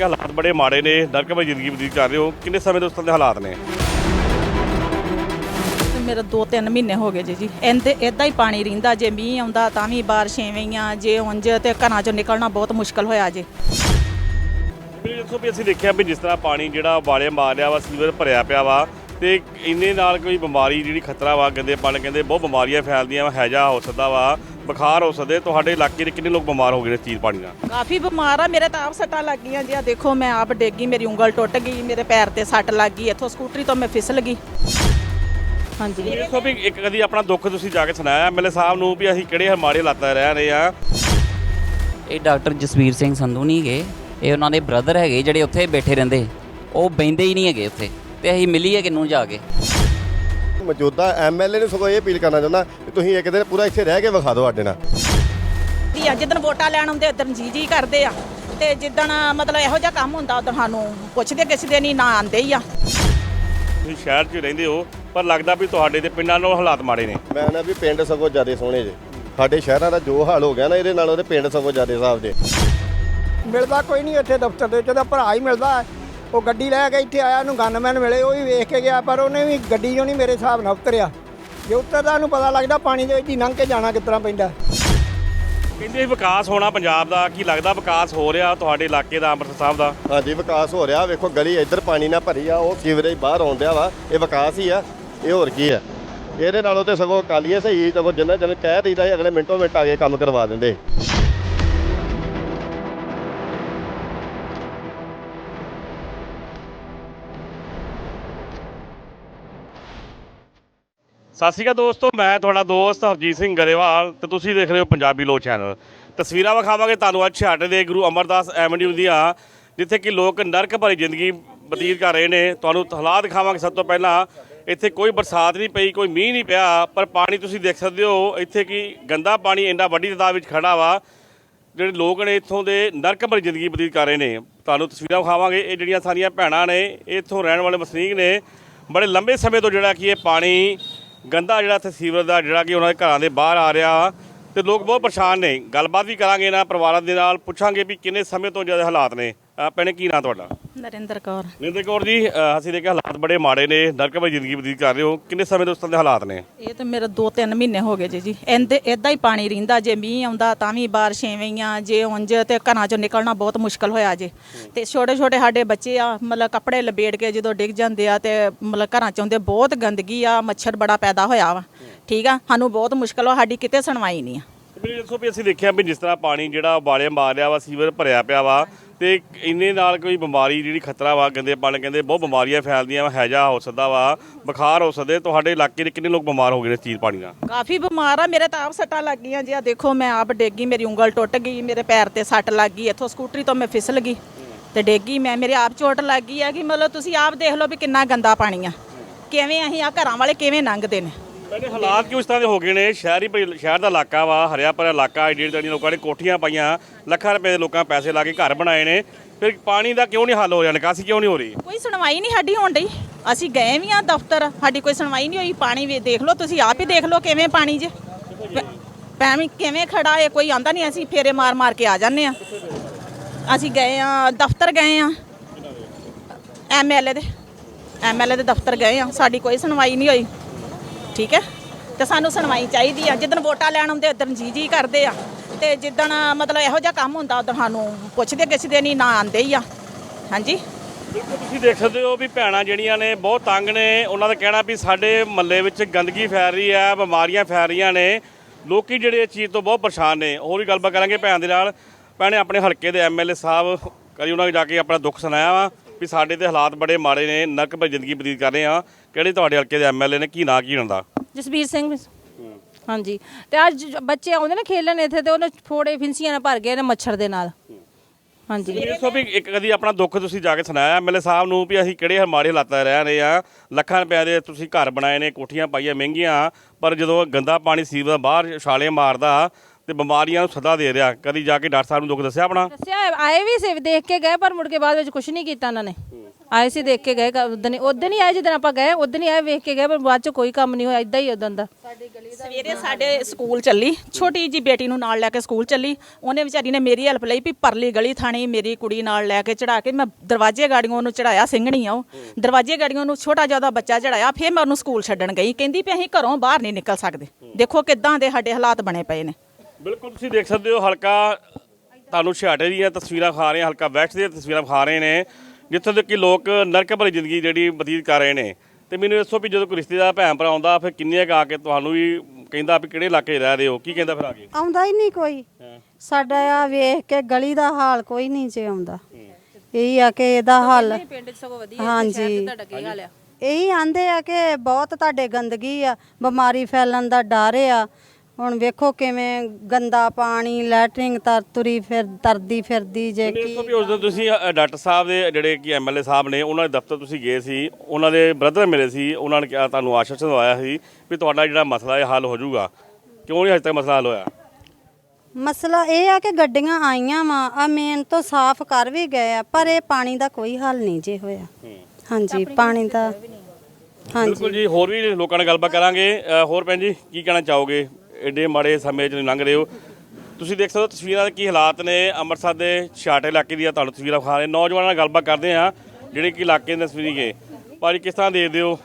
ਕਿ ਹਾਲਾਤ ਬੜੇ ਮਾੜੇ ਨੇ ਨਰਕ ਭਰੀ ਜ਼ਿੰਦਗੀ ਬਤੀਤ ਕਰ ਰਹੇ ਹੋ। ਕਿੰਨੇ ਸਮੇਂ ਤੋਂ ਉਸ ਤਰ੍ਹਾਂ ਦੇ ਹਾਲਾਤ ਨੇ? ਮੇਰਾ 2-3 ਮਹੀਨੇ ਹੋ ਗਏ ਜੀ ਜੀ। ਇੰਦੇ ਇਦਾਂ ਹੀ ਪਾਣੀ ਰਹਿੰਦਾ ਜੇ ਮੀਂਹ ਆਉਂਦਾ ਤਾਂ ਵੀ ਬਾਰਿਸ਼ ਐਵੇਂ ਹੀ ਆ ਜੇ ਉਂਝ ਤੇ ਘਰਾਂ ਚੋਂ ਨਿਕਲਣਾ ਬਹੁਤ ਮੁਸ਼ਕਲ ਹੋਇਆ ਜੇ। ਦੱਸੋ ਵੀ ਅਸੀਂ ਦੇਖਿਆ ਵੀ ਜਿਸ ਤਰ੍ਹਾਂ ਪਾਣੀ ਜਿਹੜਾ ਉਬਾਲੇ ਮਾਰ ਰਿਹਾ ਵਾ ਸੀਵਰ ਭਰਿਆ ਪਿਆ ਵਾ ਤੇ ਇੰਨੇ ਨਾਲ ਕੋਈ ਬਿਮਾਰੀ ਜਿਹੜੀ ਖਤਰਾ ਵਾ ਗੰਦੇ ਪਾਣੀ ਕਹਿੰਦੇ ਬਹੁਤ ਬਿਮਾਰੀਆਂ ਫੈਲਦੀਆਂ ਵਾ ਹੈਜਾ ਹੋ ਸਕਦਾ ਵਾ ਬੁਖਾਰ ਹੋ ਸਕਦੇ ਤੁਹਾਡੇ ਇਲਾਕੇ ਦੇ ਕਿੰਨੇ ਲੋਕ ਬਿਮਾਰ ਹੋ ਗਏ ਇਸ ਚੀਜ਼ ਪਾਣੀ ਨਾਲ? ਕਾਫੀ ਬਿਮਾਰ ਆ ਮੇਰੇ ਤਾਂ ਆਪ ਸੱਟਾਂ ਲੱਗ ਗਈਆਂ ਜੀ ਆ ਦੇਖੋ ਮੈਂ ਆਪ ਡੇਗੀ ਮੇਰੀ ਉਂਗਲ ਟੁੱਟ ਗਈ ਮੇਰੇ ਪੈਰ ਤੇ ਸੱਟ ਲੱਗ ਗਈ ਇੱਥੋਂ ਸਕੂਟਰੀ ਤੋਂ ਮੈਂ ਫਿਸਲ ਗਈ। ਹਾਂਜੀ। ਦੱਸੋ ਵੀ ਇੱਕ ਕਦੀ ਆਪਣਾ ਦੁੱਖ ਤੁਸੀਂ ਜਾ ਕੇ ਸੁਣਾਇਆ ਐਮਐਲਏ ਸਾਹਿਬ ਨੂੰ ਵੀ ਅਸੀਂ ਕਿਹੜੇ ਮਾੜੇ ਹਾਲਾਤਾਂ 'ਚ ਰਹਿ ਰਹੇ ਆ? ਇਹ ਡਾਕਟਰ ਜਸਵੀਰ ਸਿੰਘ ਸੰਧੂ ਨਹੀਂ ਹੈਗੇ ਇਹ ਉਹਨਾਂ ਦੇ ਬ੍ਰਦਰ ਹੈਗੇ ਜਿਹੜੇ ਉੱਥੇ ਬੈਠੇ ਰਹਿੰਦੇ ਉਹ ਬੈੰਦੇ ਹੀ ਨਹੀਂ ਹੈਗੇ ਉੱਥੇ। ਤੇ ਅਸੀਂ ਮਿਲੀਏ ਕਿਨੂੰ ਜਾ ਕੇ? ਮੌਜੂਦਾ ਐਮਐਲਏ ਨੂੰ ਸਗੋਂ ਇਹ ਅਪੀਲ ਕਰਨਾ ਚਾਹੁੰਦਾ ਕਿ ਤੁਸੀਂ ਇੱਕ ਦਿਨ ਪੂਰਾ ਇੱਥੇ ਰਹਿ ਕੇ ਵਿਖਾ ਦਿਓ ਸਾਡੇ ਨਾਲ। ਕੀ ਆ ਜਿੱਦਣ ਵੋਟਾਂ ਲੈਣ ਆਉਂਦੇ ਉਦੋਂ ਜੀ ਜੀ ਕਰਦੇ ਆ। ਤੇ ਜਿੱਦਣ ਮਤਲਬ ਇਹੋ ਜਿਹਾ ਕੰਮ ਹੁੰਦਾ ਉਦੋਂ ਸਾਨੂੰ ਪੁੱਛਦੇ ਕਿਸੇ ਨਹੀਂ ਨਾ ਆਂਦੇ ਹੀ ਆ। ਤੁਸੀਂ ਸ਼ਹਿਰ 'ਚ ਰਹਿੰਦੇ ਹੋ ਪਰ ਲੱਗਦਾ ਵੀ ਤੁਹਾਡੇ ਦੇ ਪਿੰਡਾਂ ਨਾਲੋਂ ਹਾਲਾਤ ਮਾੜੇ ਨੇ। ਮੈਂ ਨਾ ਵੀ ਪਿੰਡ ਸਗੋਂ ਜ਼ਿਆਦਾ ਸੋਹਣੇ ਜੇ। ਸਾਡੇ ਸ਼ਹਿਰਾਂ ਦਾ ਜੋ ਹਾਲ ਹੋ ਗਿਆ ਨਾ ਇਹਦੇ ਨਾਲੋਂ ਤੇ ਪਿੰਡ ਸਗੋਂ ਜ਼ਿਆਦਾ ਹਿਸਾਬ ਜੇ। ਮਿਲਦਾ ਕੋਈ ਨਹੀਂ ਇੱਥੇ ਦਫ਼ਤਰ ਦੇ ਵਿੱਚ ਉਹਦਾ ਭਰਾ ਹੀ ਮਿਲਦਾ ਹੈ। ਉਹ ਗੱਡੀ ਲੈ ਕੇ ਇੱਥੇ ਆਇਆ ਉਹਨੂੰ ਗਨਮੈਨ ਮਿਲੇ ਉਹ ਵੀ ਵੇਖ ਕੇ ਗਿਆ ਪਰ ਉਹਨੇ ਵੀ ਗੱਡੀ 'ਚੋਂ ਨਹੀਂ ਮੇਰੇ ਹਿਸਾਬ ਨਾਲ ਉਤਰਿਆ। ਜੇ ਉਤਰਦਾ ਉਹਨੂੰ ਪਤਾ ਲੱਗਦਾ ਪਾਣੀ ਦੇ ਵਿੱਚ ਹੀ ਲੰਘ ਕੇ ਜਾਣਾ ਕਿਸ ਤਰ੍ਹਾਂ ਪੈਂਦਾ। ਕਹਿੰਦੇ ਵਿਕਾਸ ਹੋਣਾ ਪੰਜਾਬ ਦਾ ਕੀ ਲੱਗਦਾ ਵਿਕਾਸ ਹੋ ਰਿਹਾ ਤੁਹਾਡੇ ਇਲਾਕੇ ਦਾ ਅੰਮ੍ਰਿਤਸਰ ਸਾਹਿਬ ਦਾ? ਹਾਂਜੀ ਵਿਕਾਸ ਹੋ ਰਿਹਾ। ਵੇਖੋ ਗਲੀ ਇੱਧਰ ਪਾਣੀ ਨਾਲ ਭਰੀ ਆ ਉਹ ਸੀਵਰੇਜ ਬਾਹਰ ਆਉਣ ਡਿਆ ਵਾ। ਇਹ ਵਿਕਾਸ ਹੀ ਆ ਇਹ ਹੋਰ ਕੀ ਆ? ਇਹਦੇ ਨਾਲੋਂ ਤੇ ਸਗੋਂ ਕਾਲੀਏ ਸਹੀ ਸਗੋਂ ਜਿੰਨਾ ਜਿੰਨਾ ਕਹਿ ਦਈਦਾ ਅਗਲੇ ਮਿੰਟੋ ਮਿੰਟ ਆ ਕੇ ਕੰਮ ਕਰਵਾ ਦਿੰਦੇ। ਸਤਿ ਸ਼੍ਰੀ ਅਕਾਲ ਦੋਸਤੋ, ਮੈਂ ਤੁਹਾਡਾ ਦੋਸਤ ਹਰਜੀਤ ਸਿੰਘ ਗਰੇਵਾਲ ਤੇ ਤੁਸੀਂ ਦੇਖ ਰਹੇ ਹੋ ਪੰਜਾਬੀ ਲੋ ਚੈਨਲ। ਤਸਵੀਰਾਂ ਵਿਖਾਵਾਂਗੇ ਤੁਹਾਨੂੰ ਅੱਜ ਛਾਟੇ ਦੇ ਗੁਰੂ ਅਮਰਦਾਸ ਐਵਨਿਊ ਦੀਆਂ, ਜਿੱਥੇ ਕਿ ਲੋਕ ਨਰਕ ਭਰੀ ਜ਼ਿੰਦਗੀ ਬਤੀਤ ਕਰ ਰਹੇ ਨੇ। ਤੁਹਾਨੂੰ ਹਾਲਾਤ ਦਿਖਾਵਾਂਗੇ ਸਭ ਤੋਂ ਪਹਿਲਾਂ, ਇੱਥੇ ਕੋਈ ਬਰਸਾਤ ਨਹੀਂ ਪਈ, ਕੋਈ ਮੀਂਹ ਨਹੀਂ ਪਿਆ, ਪਰ ਪਾਣੀ ਤੁਸੀਂ ਦੇਖ ਸਕਦੇ ਹੋ, ਇੱਥੇ ਕਿ ਗੰਦਾ ਪਾਣੀ ਇੰਨਾ ਵੱਡੀ ਤਾਦਾਦ ਵਿੱਚ ਖੜਾ ਵਾ, ਜਿਹੜੇ ਲੋਕ ਨੇ ਇੱਥੋਂ ਦੇ ਨਰਕ ਭਰੀ ਜ਼ਿੰਦਗੀ ਬਤੀਤ ਕਰ ਰਹੇ ਨੇ। ਤੁਹਾਨੂੰ ਤਸਵੀਰਾਂ ਵਿਖਾਵਾਂਗੇ, ਇਹ ਜਿਹੜੀਆਂ ਸਾਰੀਆਂ ਭੈਣਾਂ ਨੇ ਇਹ ਇੱਥੋਂ ਰਹਿਣ ਵਾਲੇ ਵਸਨੀਕ ਨੇ, ਬੜੇ ਲੰਬੇ ਸਮੇਂ ਤੋਂ ਜਿਹੜਾ ਕਿ ਇਹ ਪਾਣੀ ਗੰਦਾ ਜਿਹੜਾ ਇੱਥੇ ਸੀਵਰ ਦਾ, ਜਿਹੜਾ ਕਿ ਉਹਨਾਂ ਦੇ ਘਰਾਂ ਦੇ ਬਾਹਰ ਆ ਰਿਹਾ ਤੇ ਲੋਕ ਬਹੁਤ ਪਰੇਸ਼ਾਨ ਨੇ। ਗੱਲਬਾਤ ਵੀ ਕਰਾਂਗੇ ਇਹਨਾਂ ਪਰਿਵਾਰਾਂ ਦੇ ਨਾਲ, ਪੁੱਛਾਂਗੇ ਵੀ ਕਿੰਨੇ ਸਮੇਂ ਤੋਂ ਜ਼ਿਆਦਾ ਹਾਲਾਤ ਨੇ। ਭੈਣੇ ਕੀ ਨਾਂ ਤੁਹਾਡਾ? ਨਰਿੰਦਰ ਕੌਰ। ਨਿੰਦਰ ਕੌਰ ਜੀ ਅਸੀਂ ਦੇਖਿਆ ਹਾਲਾਤ ਬੜੇ ਮਾੜੇ ਨੇ ਨਰਕ ਭਰੀ ਜ਼ਿੰਦਗੀ ਬਤੀਤ ਕਰ ਰਹੇ ਹੋ। ਕਿੰਨੇ ਸਮੇਂ ਤੋਂ ਉਸ ਤਰ੍ਹਾਂ ਦੇ ਹਾਲਾਤ ਨੇ? ਇਹ ਤੇ ਮੇਰਾ 2-3 ਮਹੀਨੇ ਹੋ ਗਏ ਜੀ ਜੀ। ਇੰਦੇ ਇਦਾਂ ਹੀ ਪਾਣੀ ਰਹਿੰਦਾ ਜੇ ਮੀਂਹ ਆਉਂਦਾ ਤਾਂ ਵੀ ਬਾਰਿਸ਼ ਐਵੇਂ ਹੀ ਆ ਜੇ ਉਂਝ ਤੇ ਘਰਾਂ ਚੋਂ ਨਿਕਲਣਾ ਬਹੁਤ ਮੁਸ਼ਕਲ ਹੋਇਆ ਜੇ। ਤੇ ਛੋਟੇ ਛੋਟੇ ਸਾਡੇ ਬੱਚੇ ਆ ਮਤਲਬ ਕੱਪੜੇ ਲਪੇਟ ਕੇ ਜਦੋਂ ਡਿੱਗ ਜਾਂਦੇ ਆ ਤੇ ਮਤਲਬ ਘਰਾਂ ਚ ਆਉਂਦੇ ਬਹੁਤ ਗੰਦਗੀ ਆ ਮੱਛਰ ਬੜਾ ਪੈਦਾ ਹੋਇਆ ਵਾ। ਠੀਕ ਆ? ਸਾਨੂੰ ਬਹੁਤ ਮੁਸ਼ਕਲ ਆ ਸਾਡੀ ਕਿਤੇ ਸੁਣਵਾਈ ਨਹੀਂ ਆ। ਮੈਨੂੰ ਦੱਸੋ ਵੀ ਅਸੀਂ ਦੇਖਿਆ ਵੀ ਜਿਸ ਤਰ੍ਹਾਂ ਪਾਣੀ ਜਿਹੜਾ ਉਬਾਲੇ ਮਾਰ ਰਿਹਾ ਵਾ ਸੀਵਰ ਭਰਿਆ ਪਿਆ ਵਾ ਤੇ ਇੰਨੇ ਨਾਲ ਕੋਈ ਬਿਮਾਰੀ ਜਿਹੜੀ ਖਤਰਾ ਵਾ ਗੰਦੇ ਪਾਣੀ ਕਹਿੰਦੇ ਬਹੁਤ ਬਿਮਾਰੀਆਂ ਫੈਲਦੀਆਂ ਵਾ, ਹੈਜਾ ਹੋ ਸਕਦਾ ਵਾ, ਬੁਖਾਰ ਹੋ ਸਕਦੇ, ਤੁਹਾਡੇ ਇਲਾਕੇ ਦੇ ਕਿੰਨੇ ਲੋਕ ਬਿਮਾਰ ਹੋ ਗਏ ਨੇ ਇਸ ਚੀਜ਼ ਪਾਣੀ ਨਾਲ? ਕਾਫੀ ਬਿਮਾਰ ਆ, ਮੇਰੇ ਤਾਂ ਆਪ ਸੱਟਾਂ ਲੱਗ ਗਈਆਂ ਜੀ ਆ ਦੇਖੋ ਮੈਂ ਆਪ ਡੇਗੀ ਮੇਰੀ ਉਂਗਲ ਟੁੱਟ ਗਈ, ਮੇਰੇ ਪੈਰ ਤੇ ਸੱਟ ਲੱਗ ਗਈ, ਇੱਥੋਂ ਸਕੂਟਰੀ ਤੋਂ ਮੈਂ ਫਿਸਲ ਗਈ ਤੇ ਡੇਗੀ ਮੈਂ, ਮੇਰੇ ਆਪ ਚੋਟ ਲੱਗ ਗਈ ਆ ਕਿ ਮਤਲਬ ਤੁਸੀਂ ਆਪ ਦੇਖ ਲਓ ਵੀ ਕਿੰਨਾ ਗੰਦਾ ਪਾਣੀ ਆ। ਕਿਵੇਂ ਅਸੀਂ ਆ ਘਰਾਂ ਵਾਲੇ ਕਿਵੇਂ ਲੰਘਦੇ ਨੇ? ਕਹਿੰਦੇ ਹਾਲਾਤ ਕਿਉਂ ਇਸ ਤਰ੍ਹਾਂ ਦੇ ਹੋ ਗਏ ਨੇ? ਸ਼ਹਿਰੀ ਭਰੀ- ਸ਼ਹਿਰ ਦਾ ਇਲਾਕਾ ਵਾ, ਹਰਿਆ ਭਰਿਆ ਇਲਾਕਾ, ਏਡੀ ਏਡੀ ਲੋਕਾਂ ਨੇ ਕੋਠੀਆਂ ਪਾਈਆਂ, ਲੱਖਾਂ ਰੁਪਏ ਦੇ ਲੋਕਾਂ ਪੈਸੇ ਲਾ ਕੇ ਘਰ ਬਣਾਏ ਨੇ। ਫਿਰ ਪਾਣੀ ਦਾ ਕਿਉਂ ਨਹੀਂ ਹੱਲ ਹੋ ਰਿਹਾ? ਨਿਕਾਸੀ ਕਿਉਂ ਨਹੀਂ ਹੋ ਰਹੀ? ਕੋਈ ਸੁਣਵਾਈ ਨਹੀਂ ਸਾਡੀ ਹੋਣ ਡਈ। ਅਸੀਂ ਗਏ ਵੀ ਆ ਦਫ਼ਤਰ, ਸਾਡੀ ਕੋਈ ਸੁਣਵਾਈ ਨਹੀਂ ਹੋਈ। ਪਾਣੀ ਵੀ ਦੇਖ ਲਓ, ਤੁਸੀਂ ਆਪ ਹੀ ਦੇਖ ਲਓ ਕਿਵੇਂ ਪਾਣੀ ਜੇ। ਪੈਵੇਂ ਕਿਵੇਂ ਖੜਾ ਹੈ, ਕੋਈ ਆਂਦਾ ਨਹੀਂ, ਅਸੀਂ ਫੇਰੇ ਮਾਰ ਮਾਰ ਕੇ ਆ ਜਾਂਦੇ ਆ ਅਸੀਂ ਗਏ ਆ ਦਫ਼ਤਰ ਗਏ ਆ ਐਮਐਲਏ ਦੇ ਐਮਐਲਏ ਦੇ ਦਫ਼ਤਰ ਗਏ ਆ ਸਾਡੀ ਕੋਈ ਸੁਣਵਾਈ ਨਹੀਂ ਹੋਈ। ਠੀਕ ਹੈ? ਤੇ ਸਾਨੂੰ ਸੁਣਵਾਈ ਚਾਹੀਦੀ ਆ। ਜਿੱਦਣ ਵੋਟਾਂ ਲੈਣ ਆਉਂਦੇ ਉਦੋਂ ਜੀ ਜੀ ਕਰਦੇ ਆ। ਤੇ ਜਿੱਦਣ ਮਤਲਬ ਇਹੋ ਜਿਹਾ ਕੰਮ ਹੁੰਦਾ ਉਦੋਂ ਸਾਨੂੰ ਪੁੱਛਦੇ ਕਿਸੇ ਨਹੀਂ, ਨਾ ਆਂਦੇ ਹੀ ਆ। ਹਾਂਜੀ? ਬਿਲਕੁਲ ਤੁਸੀਂ ਦੇਖ ਸਕਦੇ ਹੋ ਵੀ ਭੈਣਾਂ ਜਿਹੜੀਆਂ ਨੇ, ਬਹੁਤ ਤੰਗ ਨੇ। ਉਹਨਾਂ ਦਾ ਕਹਿਣਾ ਵੀ ਸਾਡੇ ਮੱਲੇ ਵਿੱਚ ਗੰਦਗੀ ਫੈਲ ਰਹੀ ਹੈ, ਬਿਮਾਰੀਆਂ ਫੈਲ ਰਹੀਆਂ ਨੇ। ਲੋਕੀ ਜਿਹੜੇ ਇਸ ਚੀਜ਼ ਤੋਂ ਬਹੁਤ ਪਰੇਸ਼ਾਨ ਨੇ। ਹੋਰ ਵੀ ਗੱਲਬਾਤ ਕਰਾਂਗੇ ਭੈਣ ਦੇ ਨਾਲ। ਭੈਣੇ, ਆਪਣੇ ਹਲਕੇ ਦੇ ਐਮਐਲਏ ਸਾਹਿਬ, ਕਰੀ ਉਹਨਾਂ ਨੇ ਜਾ ਕੇ ਆਪਣਾ ਦੁੱਖ ਸੁਣਾਇਆ ਵਾ। ਵੀ ਸਾਡੇ ਤੇ ਹਾਲਾਤ ਬੜੇ ਮਾੜੇ ਨੇ ਨਰਕ ਭਰੀ ਜ਼ਿੰਦਗੀ ਬਤੀਤ ਕਰ ਰਹੇ ਆ ਕਿਹੜੇ ਤੁਹਾਡੇ ਹਲਕੇ ਦੇ ਐਮਐਲਏ ਨੇ ਕੀ ਨਾਂ ਕੀ ਹੁੰਦਾ ਜਸਬੀਰ ਸਿੰਘ ਹਾਂਜੀ। ਤੇ ਅੱਜ ਬੱਚੇ ਆਉਂਦੇ ਨੇ ਖੇਲਣ ਇੱਥੇ ਤੇ ਉਹਨੇ ਫੋੜੇ ਫਿੰਸੀਆਂ ਨਾਲ ਭਰ ਗਏ ਨੇ ਮੱਛਰ ਦੇ ਨਾਲ। ਹਾਂਜੀ। ਦੱਸੋ ਵੀ ਇੱਕ ਕਦੀ ਆਪਣਾ ਦੁੱਖ ਤੁਸੀਂ ਜਾ ਕੇ ਸੁਣਾਇਆ? ਐਮਐਲਏ ਸਾਹਿਬ ਨੂੰ ਵੀ ਅਸੀਂ ਕਿਹੜੇ ਮਾੜੇ ਹਾਲਾਤਾਂ ਰਹਿ ਰਹੇ ਆ ਲੱਖਾਂ ਰੁਪਏ ਦੇ ਤੁਸੀਂ ਘਰ ਬਣਾਏ ਨੇ ਕੋਠੀਆਂ ਪਾਈਆਂ ਮਹਿੰਗੀਆਂ ਪਰ ਜਦੋਂ ਗੰਦਾ ਪਾਣੀ ਸੀਵਰ ਦਾ ਬਾਹਰ ਛਾਲੇ ਮਾਰਦਾ ਤੇ ਬਿਮਾਰੀਆਂ ਨੂੰ ਸਦਾ ਦੇ ਰਿਹਾ। ਕਦੀ ਜਾ ਕੇ ਡਾਕਟਰ ਸਾਹਿਬ ਨੂੰ ਦੁੱਖ ਦੱਸਿਆ ਆਪਣਾ? ਦੱਸਿਆ ਆਏ ਵੀ ਸੀ ਦੇਖ ਕੇ ਗਏ ਪਰ ਮੁੜ ਕੇ ਬਾਅਦ ਵਿੱਚ ਕੁਝ ਨਹੀਂ ਕੀਤਾ ਉਹਨਾਂ ਨੇ। ਆਏ ਸੀ ਦੇਖ ਕੇ ਗਏ ਉਦੋਂ ਉਦੋਂ ਹੀ ਆਏ ਜਦੋਂ ਆਪਾਂ ਗਏ ਉਦੋਂ ਹੀ ਆਏ ਵੇਖ ਕੇ ਗਏ ਪਰ ਬਾਅਦ ਚ ਕੋਈ ਕੰਮ ਨਹੀਂ ਹੋਇਆ ਇਦਾਂ ਹੀ ਉਦੋਂ ਦਾ। ਸਵੇਰੇ ਸਾਡੇ ਸਕੂਲ ਚੱਲੀ ਛੋਟੀ ਜੀ ਬੇਟੀ ਨੂੰ ਨਾਲ ਲੈ ਕੇ ਸਕੂਲ ਚੱਲੀ। ਉਹਨੇ ਵਿਚਾਰੀ ਨੇ ਮੇਰੀ ਹੈਲਪ ਲਈ ਵੀ ਪਰਲੀ ਗਲੀ ਥਾਣੀ ਮੇਰੀ ਕੁੜੀ ਨਾਲ ਲੈ ਕੇ ਚੜਾ ਕੇ ਮੈਂ ਦਰਵਾਜ਼ੇ ਗਾੜੀਆਂ ਉਹਨੂੰ ਚੜਾਇਆ ਸਿੰਘਣੀ ਆ ਉਹ। ਦਰਵਾਜ਼ੇ ਗਾੜੀਆਂ ਉਹਨੂੰ ਛੋਟਾ ਜਿਹਾ ਉਹਦਾ ਬੱਚਾ ਚੜਾਇਆ ਫਿਰ ਮੈਂ ਉਹਨੂੰ ਸਕੂਲ ਛੱਡਣ ਗਈ। ਕਹਿੰਦੀ ਵੀ ਅਸੀਂ ਘਰੋਂ ਬਾਹਰ ਨਹੀਂ ਨਿਕਲ ਸਕਦੇ। ਦੇਖੋ ਕਿੱਦਾਂ ਦੇ ਸਾਡੇ ਹਾਲਾਤ ਬਣੇ ਪਏ ਨੇ। ਬਿਲਕੁਲ ਤੁਸੀਂ ਦੇਖ ਸਕਦੇ ਹੋ ਹਲਕਾ ਤੁਹਾਨੂੰ ਛਿਆਟੇ ਦੀਆਂ ਤਸਵੀਰਾਂ ਖਾ ਰਹੇ ਹਲਕਾ ਵੈਸਟ ਦੀਆਂ ਤਸਵੀਰਾਂ ਖਾ ਰਹੇ ਨੇ ਜਿੱਥੇ ਤੱਕ ਕਿ ਲੋਕ ਨਰਕ ਭਰੀ ਜ਼ਿੰਦਗੀ ਜਿਹੜੀ ਬਤੀਤ ਕਰ ਰਹੇ ਨੇ। ਤੇ ਮੈਨੂੰ ਦੱਸੋ ਵੀ ਜਦੋਂ ਕੋਈ ਰਿਸ਼ਤੇਦਾਰ ਭੈਣ ਭਰਾ ਆਉਂਦਾ ਫਿਰ ਕਿੰਨੇ ਕੁ ਆ ਕੇ ਤੁਹਾਨੂੰ ਵੀ ਕਹਿੰਦਾ ਵੀ ਕਿਹੜੇ ਇਲਾਕੇ ਰਹਿ ਰਹੇ ਹੋ? ਕੀ ਕਹਿੰਦਾ ਫਿਰ ਆ ਕੇ? ਆਉਂਦਾ ਹੀ ਨਹੀਂ ਕੋਈ। ਸਾਡਾ ਆ ਵੇਖ ਕੇ ਗਲੀ ਦਾ ਹਾਲ ਕੋਈ ਨਹੀਂ ਜੇ ਆਉਂਦਾ। ਇਹੀ ਆ ਕਿ ਇਹਦਾ ਹੱਲ ਪਿੰਡ ਚ ਸਗੋਂ ਵਧੀਆ ਹਾਂਜੀ ਤੁਹਾਡਾ ਕੀ ਹਾਲ ਆ? ਇਹੀ ਆਂਦੇ ਆ ਕਿ ਬਹੁਤ ਤੁਹਾਡੇ ਗੰਦਗੀ ਆ ਬਿਮਾਰੀ ਫੈਲਣ ਦਾ ਡਰ ਆ। ਹੁਣ ਵੇਖੋ ਕਿਵੇਂ ਗੰਦਾ ਪਾਣੀ ਲੈਟਰਿੰਗ ਤਰ ਤੁਰੀ ਫਿਰ ਤਰਦੀ ਫਿਰਦੀ ਜੇ ਕੀ ਦੱਸੋ ਵੀ ਉਸ ਦਿਨ ਤੁਸੀਂ ਅ, ਡਾਕਟਰ ਸਾਹਿਬ ਦੇ ਜਿਹੜੇ ਕਿ ਐਮਐਲਏ ਸਾਹਿਬ ਨੇ ਉਹਨਾਂ ਦੇ ਦਫ਼ਤਰ ਤੁਸੀਂ ਗਏ ਸੀ ਉਹਨਾਂ ਦੇ ਬ੍ਰਦਰ ਮਿਲੇ ਸੀ ਉਹਨਾਂ ਨੇ ਕਿਹਾ ਤੁਹਾਨੂੰ ਆਸ਼ਵਾਸਨ ਦਵਾਇਆ ਸੀ ਵੀ ਤੁਹਾਡਾ ਜਿਹੜਾ ਮਸਲਾ ਹੈ ਹੱਲ ਹੋ ਜਾਊਗਾ। ਕਿਉਂ ਨਹੀਂ ਹਜੇ ਤੱਕ ਮਸਲਾ ਹੱਲ ਹੋਇਆ? ਮਸਲਾ ਇਹ ਆ ਕਿ ਗੱਡੀਆਂ ਆਈਆਂ ਵਾ ਆ ਮੇਨ ਤੋਂ ਸਾਫ਼ ਕਰ ਵੀ ਗਏ ਆ ਪਰ ਇਹ ਪਾਣੀ ਦਾ ਕੋਈ ਹੱਲ ਨਹੀਂ ਜੇ ਹੋਇਆ। ਹਾਂਜੀ ਪਾਣੀ ਦਾ ਹਾਂਜੀ। ਬਿਲਕੁਲ ਜੀ ਹੋਰ ਵੀ ਲੋਕਾਂ ਨਾਲ ਗੱਲਬਾਤ ਕਰਾਂਗੇ। ਅ, ਹੋਰ ਭੈਣ ਜੀ ਕੀ ਕਹਿਣਾ ਚਾਹੋਗੇ? ਐਡੇ ਮਾੜੇ ਸਮੇਂ 'ਚ ਲੰਘ ਰਹੇ ਹੋ। ਤੁਸੀਂ ਦੇਖ ਸਕਦੇ ਹੋ ਤਸਵੀਰਾਂ ਦੇ ਕੀ ਹਾਲਾਤ ਨੇ। ਅੰਮ੍ਰਿਤਸਰ ਦੇ ਛਾਟੇ ਇਲਾਕੇ ਦੀਆਂ ਤੁਹਾਨੂੰ ਤਸਵੀਰਾਂ ਵਿਖਾ ਰਹੇ ਨੌਜਵਾਨਾਂ ਨਾਲ ਗੱਲਬਾਤ ਕਰਦੇ ਆ ਜਿਹੜੇ ਕਿ ਇਲਾਕੇ ਦੇ ਤਸਵੀਰੀ ਗਏ ਭਾਜੀ, ਕਿਸ ਤਰ੍ਹਾਂ ਦੇਖਦੇ ਹੋ?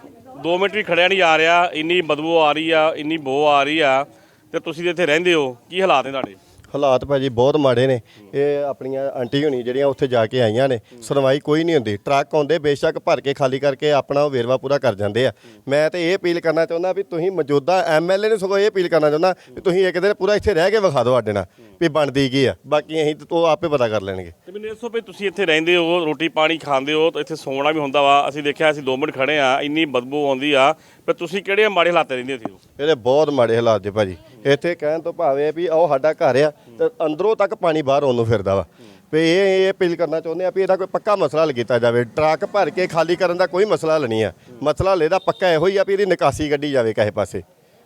2 ਮਿੰਟ ਵੀ ਖੜਿਆ ਨਹੀਂ ਆ ਰਿਹਾ। ਇੰਨੀ ਬਦਬੂ ਆ ਰਹੀ ਆ, ਇੰਨੀ ਬੋ ਆ ਰਹੀ ਆ। ਤੇ ਤੁਸੀਂ ਇੱਥੇ ਰਹਿੰਦੇ ਹੋ। ਕੀ ਹਾਲਾਤ ਨੇ ਤੁਹਾਡੇ? ਹਾਲਾਤ ਭਾਜੀ ਬਹੁਤ ਮਾੜੇ ਨੇ। ਇਹ ਆਪਣੀਆਂ ਆਂਟੀ ਹੋਣੀ ਜਿਹੜੀਆਂ ਉੱਥੇ ਜਾ ਕੇ ਆਈਆਂ ਨੇ, ਸੁਣਵਾਈ ਕੋਈ ਨਹੀਂ ਹੁੰਦੀ। ਟਰੱਕ ਆਉਂਦੇ, ਬੇਸ਼ੱਕ ਭਰ ਕੇ ਖਾਲੀ ਕਰਕੇ ਆਪਣਾ ਉਹ ਵੇਰਵਾ ਪੂਰਾ ਕਰ ਜਾਂਦੇ ਆ। ਮੈਂ ਤੇ ਇਹ ਅਪੀਲ ਕਰਨਾ ਚਾਹੁੰਦਾ ਵੀ ਤੁਸੀਂ ਮੌਜੂਦਾ ਐਮਐਲਏ ਨੂੰ ਸਗੋਂ ਇਹ ਅਪੀਲ ਕਰਨਾ ਚਾਹੁੰਦਾ ਵੀ ਤੁਸੀਂ ਇੱਕ ਦਿਨ ਪੂਰਾ ਇੱਥੇ ਰਹਿ ਕੇ ਵਿਖਾ ਦਿਓ ਸਾਡੇ ਨਾਲ ਵੀ ਬਣਦੀ ਕੀ ਆ। ਬਾਕੀ ਅਸੀਂ ਤਾਂ ਉਹ ਆਪੇ ਪਤਾ ਕਰ ਲੈਣਗੇ। ਤੇ ਮੈਨੂੰ ਦੱਸੋ ਵੀ ਤੁਸੀਂ ਇੱਥੇ ਰਹਿੰਦੇ ਹੋ, ਰੋਟੀ ਪਾਣੀ ਖਾਂਦੇ ਹੋ, ਤਾਂ ਇੱਥੇ ਸੌਣਾ ਵੀ ਹੁੰਦਾ ਵਾ। ਅਸੀਂ ਦੇਖਿਆ ਅਸੀਂ 2 ਮਿੰਟ ਖੜੇ ਆ, ਇੰਨੀ ਬਦਬੂ ਆਉਂਦੀ ਆ ਪਰ ਤੁਸੀਂ ਕਿਹੜੇ ਮਾੜੇ ਹਾਲਾਤਾਂ ਰਹਿੰਦੇ ਹੋ ਇੱਥੇ ਇਹਦੇ ਬਹੁਤ ਮਾੜੇ ਹਾਲਾਤ ਜੇ ਭਾਜੀ। ਇੱਥੇ ਕਹਿਣ ਤੋਂ ਭਾਵੇਂ ਵੀ ਉਹ ਸਾਡਾ ਘਰ ਆ, ਤੇ ਅੰਦਰੋਂ ਤੱਕ ਪਾਣੀ ਬਾਹਰ ਆਉਣ ਨੂੰ ਫਿਰਦਾ ਵਾ। ਵੀ ਇਹ ਇਹ ਅਪੀਲ ਕਰਨਾ ਚਾਹੁੰਦੇ ਆ ਵੀ ਇਹਦਾ ਕੋਈ ਪੱਕਾ ਮਸਲਾ ਹੱਲ ਕੀਤਾ ਜਾਵੇ। ਟਰੱਕ ਭਰ ਕੇ ਖਾਲੀ ਕਰਨ ਦਾ ਕੋਈ ਮਸਲਾ ਹੱਲ ਨਹੀਂ ਆ। ਮਸਲਾ ਹੱਲ ਇਹਦਾ ਪੱਕਾ ਇਹੋ ਹੀ ਆ ਵੀ ਇਹਦੀ ਨਿਕਾਸੀ ਕੱਢੀ ਜਾਵੇ ਕਿਸੇ ਪਾਸੇ।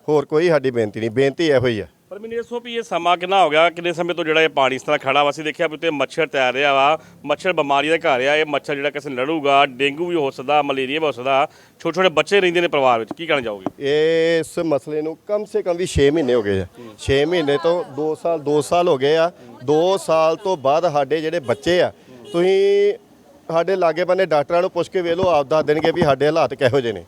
ਹੋਰ ਕੋਈ ਸਾਡੀ ਬੇਨਤੀ ਨਹੀਂ। ਬੇਨਤੀ ਇਹੋ ਹੀ ਆ। ਪਰ ਮੈਨੂੰ ਇਹ ਦੱਸੋ ਵੀ ਇਹ ਸਮਾਂ ਕਿੰਨਾ ਹੋ ਗਿਆ? ਕਿੰਨੇ ਸਮੇਂ ਤੋਂ ਜਿਹੜਾ ਇਹ ਪਾਣੀ ਇਸ ਤਰ੍ਹਾਂ ਖੜਾ ਵਾ? ਅਸੀਂ ਦੇਖਿਆ ਵੀ ਉੱਤੇ ਮੱਛਰ ਤੈਰ ਰਿਹਾ ਵਾ। ਮੱਛਰ ਬਿਮਾਰੀ ਦਾ ਘਰ ਆ। ਇਹ ਮੱਛਰ ਜਿਹੜਾ ਕਿਸੇ ਲੜੂਗਾ, ਡੇਂਗੂ ਵੀ ਹੋ ਸਕਦਾ, ਮਲੇਰੀਆ ਵੀ ਹੋ ਸਕਦਾ। ਛੋਟੇ ਛੋਟੇ ਬੱਚੇ ਰਹਿੰਦੇ ਨੇ ਪਰਿਵਾਰ ਵਿੱਚ। ਕੀ ਕਹਿਣਾ ਚਾਹੋਗੇ? ਇਸ ਮਸਲੇ ਨੂੰ ਕਮ ਸੇ ਕਮ ਵੀ 6 ਮਹੀਨੇ ਹੋ ਗਏ ਆ। 6 ਮਹੀਨੇ ਤੋਂ 2 ਸਾਲ 2 ਸਾਲ ਹੋ ਗਏ ਆ। 2 ਸਾਲ ਤੋਂ ਬਾਅਦ ਸਾਡੇ ਜਿਹੜੇ ਬੱਚੇ ਆ, ਤੁਸੀਂ ਸਾਡੇ ਲਾਗੇ ਬੰਨੇ ਡਾਕਟਰਾਂ ਨੂੰ ਪੁੱਛ ਕੇ ਵੇਖ ਲਓ, ਆਪ ਦੱਸ ਦੇਣਗੇ ਵੀ ਸਾਡੇ ਹਾਲਾਤ ਕਿਹੋ ਜਿਹੇ ਨੇ।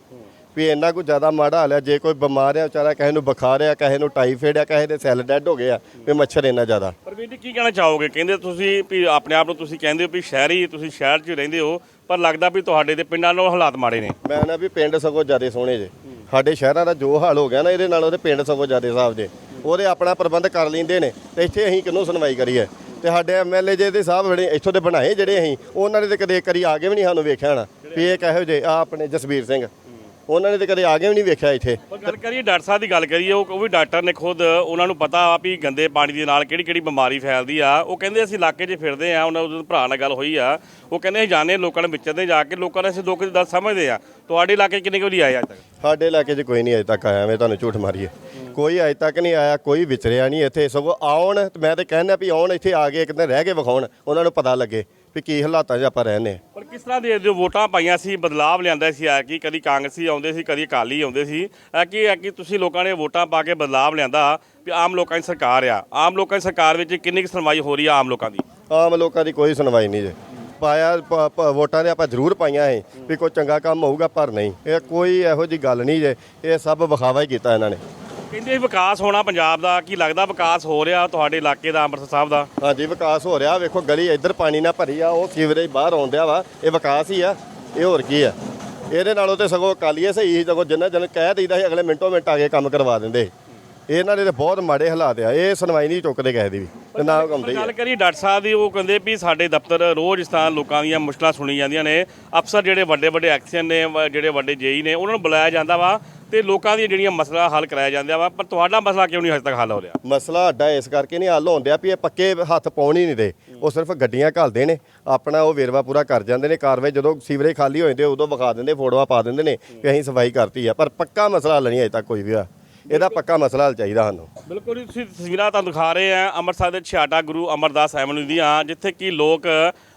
ਵੀ ਇੰਨਾ ਕੁ ਜ਼ਿਆਦਾ ਮਾੜਾ ਹਾਲ ਹੈ ਜੇ ਕੋਈ ਬਿਮਾਰ ਆ ਵਿਚਾਰਾ ਕਿਸੇ ਨੂੰ ਬੁਖਾਰ ਆ ਕਿਸੇ ਨੂੰ ਟਾਈਫਾਇਡ ਆ ਕਿਸੇ ਦੇ ਸੈੱਲ ਡੈਡ ਹੋ ਗਏ ਆ ਵੀ ਮੱਛਰ ਇੰਨਾ ਜ਼ਿਆਦਾ। ਪਰ ਵੀਰ ਜੀ ਕੀ ਕਹਿਣਾ ਚਾਹੋਗੇ? ਕਹਿੰਦੇ ਤੁਸੀਂ ਵੀ ਆਪਣੇ ਆਪ ਨੂੰ ਤੁਸੀਂ ਕਹਿੰਦੇ ਹੋ ਵੀ ਸ਼ਹਿਰੀ ਤੁਸੀਂ ਸ਼ਹਿਰ 'ਚ ਰਹਿੰਦੇ ਹੋ ਪਰ ਲੱਗਦਾ ਵੀ ਤੁਹਾਡੇ ਦੇ ਪਿੰਡਾਂ ਨਾਲੋਂ ਹਾਲਾਤ ਮਾੜੇ ਨੇ। ਮੈਂ ਨਾ ਵੀ ਪਿੰਡ ਸਗੋਂ ਜ਼ਿਆਦਾ ਸੋਹਣੇ ਜੇ। ਸਾਡੇ ਸ਼ਹਿਰਾਂ ਦਾ ਜੋ ਹਾਲ ਹੋ ਗਿਆ ਨਾ ਇਹਦੇ ਨਾਲ ਉਹਦੇ ਪਿੰਡ ਸਗੋਂ ਜ਼ਿਆਦਾ ਹਿਸਾਬ ਦੇ ਉਹਦੇ ਆਪਣਾ ਪ੍ਰਬੰਧ ਕਰ ਲੈਂਦੇ ਨੇ ਤੇ ਇੱਥੇ ਅਸੀਂ ਕਿਹਨੂੰ ਸੁਣਵਾਈ ਕਰੀਏ? ਤੇ ਸਾਡੇ ਐਮਐਲਏ ਜੇ ਦੇ ਸਾਹਿਬ ਜਿਹੜੇ ਇੱਥੋਂ ਦੇ ਬਣਾਏ ਜਿਹੜੇ ਅਸੀਂ ਉਹਨਾਂ ਨੇ ਤੇ ਕਦੇ ਇੱਕ ਵਾਰੀ ਆ ਕੇ ਵੀ ਨਹੀਂ ਸਾਨੂੰ ਵੇਖਿਆ ਨਾ ਵੀ ਇਹ ਕਹੋ ਜੇ ਆ ਆਪਣੇ ਜਸਬੀਰ ਸਿੰਘ। ਉਹਨਾਂ ਨੇ ਤੇ ਕਦੇ ਆ ਕੇ ਵੀ ਨਹੀਂ ਵੇਖਿਆ ਇੱਥੇ। ਪਰ ਗੱਲ ਕਰੀਏ ਡਾਕਟਰ ਸਾਹਿਬ ਦੀ ਗੱਲ ਕਰੀਏ ਉਹ ਉਹ ਵੀ ਡਾਕਟਰ ਨੇ ਖੁਦ ਉਹਨਾਂ ਨੂੰ ਪਤਾ ਆ ਵੀ ਗੰਦੇ ਪਾਣੀ ਦੇ ਨਾਲ ਕਿਹੜੀ ਕਿਹੜੀ ਬਿਮਾਰੀ ਫੈਲਦੀ ਆ। ਉਹ ਕਹਿੰਦੇ ਅਸੀਂ ਇਲਾਕੇ 'ਚ ਫਿਰਦੇ ਆ ਉਹਨਾਂ ਦੇ ਭਰਾ ਨਾਲ ਗੱਲ ਹੋਈ ਆ। ਉਹ ਕਹਿੰਦੇ ਅਸੀਂ ਜਾਣੇ ਲੋਕਾਂ ਨੂੰ ਵਿਚਰਦੇ ਜਾ ਕੇ ਲੋਕਾਂ ਨੇ ਅਸੀਂ ਦੁੱਖ ਦੀ ਗੱਲ ਸਮਝਦੇ ਆ। ਤੁਹਾਡੇ ਇਲਾਕੇ 'ਚ ਕਿੰਨੇ ਕੁ ਵਾਰੀ ਆਏ ਅੱਜ ਤੱਕ? ਸਾਡੇ ਇਲਾਕੇ 'ਚ ਕੋਈ ਨਹੀਂ ਅਜੇ ਤੱਕ ਆਇਆ ਮੈਂ ਤੁਹਾਨੂੰ ਝੂਠ ਮਾਰੀਏ। ਕੋਈ ਅਜੇ ਤੱਕ ਨਹੀਂ ਆਇਆ ਕੋਈ ਵਿਚਰਿਆ ਨਹੀਂ ਇੱਥੇ। ਸਗੋਂ ਆਉਣ ਤੇ ਮੈਂ ਤੇ ਕਹਿੰਦਾ ਵੀ ਆਉਣ ਇੱਥੇ ਆ ਕੇ ਇੱਕ ਦਿਨ ਰਹਿ ਕੇ ਵਿਖਾਉਣ ਉਹਨਾਂ ਨੂੰ ਪਤਾ ਲੱਗੇ। ਵੀ ਕੀ ਹਾਲਾਤਾਂ 'ਚ ਆਪਾਂ ਰਹਿੰਦੇ ਹਾਂ। ਪਰ ਕਿਸ ਤਰ੍ਹਾਂ ਦੇ ਜੋ ਵੋਟਾਂ ਪਾਈਆਂ ਸੀ ਬਦਲਾਵ ਲਿਆਂਦਾ ਸੀ ਆ ਕਿ ਕਦੀ ਕਾਂਗਰਸੀ ਆਉਂਦੇ ਸੀ ਕਦੀ ਅਕਾਲੀ ਆਉਂਦੇ ਸੀ ਆ ਕਿ ਆ ਕਿ ਤੁਸੀਂ ਲੋਕਾਂ ਨੇ ਵੋਟਾਂ ਪਾ ਕੇ ਬਦਲਾਵ ਲਿਆਂਦਾ ਵੀ ਆਮ ਲੋਕਾਂ ਦੀ ਸਰਕਾਰ ਆ। ਆਮ ਲੋਕਾਂ ਦੀ ਸਰਕਾਰ ਵਿੱਚ ਕਿੰਨੀ ਕੁ ਸੁਣਵਾਈ ਹੋ ਰਹੀ ਆ ਆਮ ਲੋਕਾਂ ਦੀ? ਆਮ ਲੋਕਾਂ ਦੀ ਕੋਈ ਸੁਣਵਾਈ ਨਹੀਂ ਜੇ। ਪਾਇਆ ਪ- ਪ- ਵੋਟਾਂ ਦੇ ਆਪਾਂ ਜ਼ਰੂਰ ਪਾਈਆਂ ਹੈ ਵੀ ਕੋਈ ਚੰਗਾ ਕੰਮ ਹੋਊਗਾ ਪਰ ਨਹੀਂ। ਇਹ ਕੋਈ ਇਹੋ ਜੀ ਗੱਲ ਨਹੀਂ ਜੇ। ਇਹ ਸਭ ਵਿਖਾਵਾ ਹੀ ਕੀਤਾ ਇਹਨਾਂ ਨੇ। ਕਹਿੰਦੇ ਵਿਕਾਸ ਹੋਣਾ ਪੰਜਾਬ ਦਾ ਕੀ ਲੱਗਦਾ ਵਿਕਾਸ ਹੋ ਰਿਹਾ ਤੁਹਾਡੇ ਇਲਾਕੇ ਦਾ ਅੰਮ੍ਰਿਤਸਰ ਸਾਹਿਬ ਦਾ? ਹਾਂਜੀ ਵਿਕਾਸ ਹੋ ਰਿਹਾ। ਵੇਖੋ ਗਲੀ ਇੱਧਰ ਪਾਣੀ ਨਾਲ ਭਰੀ ਆ ਉਹ ਸੀਵਰੇਜ ਬਾਹਰ ਆਉਂਦਿਆ ਵਾ। ਇਹ ਵਿਕਾਸ ਹੀ ਆ ਇਹ ਹੋਰ ਕੀ ਆ? ਇਹਦੇ ਨਾਲੋਂ ਤੇ ਸਗੋਂ ਅਕਾਲੀਏ ਸਹੀ ਸੀ ਸਗੋਂ ਜਿੰਨਾ ਜਨ ਕਹਿ ਦਈਦਾ ਸੀ ਅਗਲੇ ਮਿੰਟੋ ਮਿੰਟ ਆ ਕੇ ਕੰਮ ਕਰਵਾ ਦਿੰਦੇ ਇਹਨਾਂ ਦੇ ਤੇ ਬਹੁਤ ਮਾੜੇ ਹਾਲਾਤ ਆ ਇਹ ਸੁਣਵਾਈ ਨਹੀਂ ਚੁੱਕਦੇ ਕਿਸੇ ਦੀ ਵੀ ਤੇ ਨਾ ਗੱਲ ਕਰੀ ਡਾਕਟਰ ਸਾਹਿਬ ਦੀ ਉਹ ਕਹਿੰਦੇ ਵੀ ਸਾਡੇ ਦਫ਼ਤਰ ਰੋਜ਼ ਇਸ ਤਰ੍ਹਾਂ ਲੋਕਾਂ ਦੀਆਂ ਮੁਸ਼ਕਲਾਂ ਸੁਣੀ ਜਾਂਦੀਆਂ ਨੇ। ਅਫਸਰ ਜਿਹੜੇ ਵੱਡੇ ਵੱਡੇ ਐਕਸ਼ਨ ਨੇ ਜਿਹੜੇ ਵੱਡੇ ਜੇਈ ਨੇ ਉਹਨਾਂ ਨੂੰ ਬੁਲਾਇਆ ਜਾਂਦਾ ਵਾ। ਤੇ ਲੋਕਾਂ ਦੀਆਂ ਜਿਹੜੀਆਂ ਮਸਲਾ ਹੱਲ ਕਰਾਇਆ ਜਾਂਦਾ ਵਾ ਪਰ ਤੁਹਾਡਾ ਮਸਲਾ ਕਿਉਂ ਨਹੀਂ ਹਜੇ ਤੱਕ ਹੱਲ ਹੋ ਰਿਹਾ? ਮਸਲਾ ਅੱਡਾ ਇਸ ਕਰਕੇ ਨਹੀਂ ਹੱਲ ਹੁੰਦਿਆ ਵੀ ਇਹ ਪੱਕੇ ਹੱਥ ਪਾਉਣ ਹੀ ਨਹੀਂ ਦੇ। ਉਹ ਸਿਰਫ ਗੱਡੀਆਂ ਘੱਲਦੇ ਨੇ ਆਪਣਾ ਉਹ ਵੇਰਵਾ ਪੂਰਾ ਕਰ ਜਾਂਦੇ ਨੇ ਕਾਰਵਾਈ ਜਦੋਂ ਸੀਵਰੇਜ ਖਾਲੀ ਹੋ ਜਾਂਦੇ ਉਦੋਂ ਵਿਖਾ ਦਿੰਦੇ ਫੋਟੋਆਂ ਪਾ ਦਿੰਦੇ ਨੇ ਕਿ ਅਸੀਂ ਸਫ਼ਾਈ ਕਰਤੀ ਆ। ਪਰ ਪੱਕਾ ਮਸਲਾ ਹੱਲ ਨਹੀਂ ਅਜੇ ਤੱਕ ਕੋਈ ਵੀ ਆ ਇਹਦਾ ਪੱਕਾ ਮਸਲਾ ਹੱਲ ਚਾਹੀਦਾ ਸਾਨੂੰ। ਬਿਲਕੁਲ ਜੀ, ਤੁਸੀਂ ਤਸਵੀਰਾਂ ਤੁਹਾਨੂੰ ਦਿਖਾ ਰਹੇ ਆ ਅੰਮ੍ਰਿਤਸਰ ਦੇ ਛਿਆਟਾ ਗੁਰੂ ਅਮਰਦਾਸ ਐਵਨਿਊ ਦੀਆਂ ਜਿੱਥੇ ਕਿ ਲੋਕ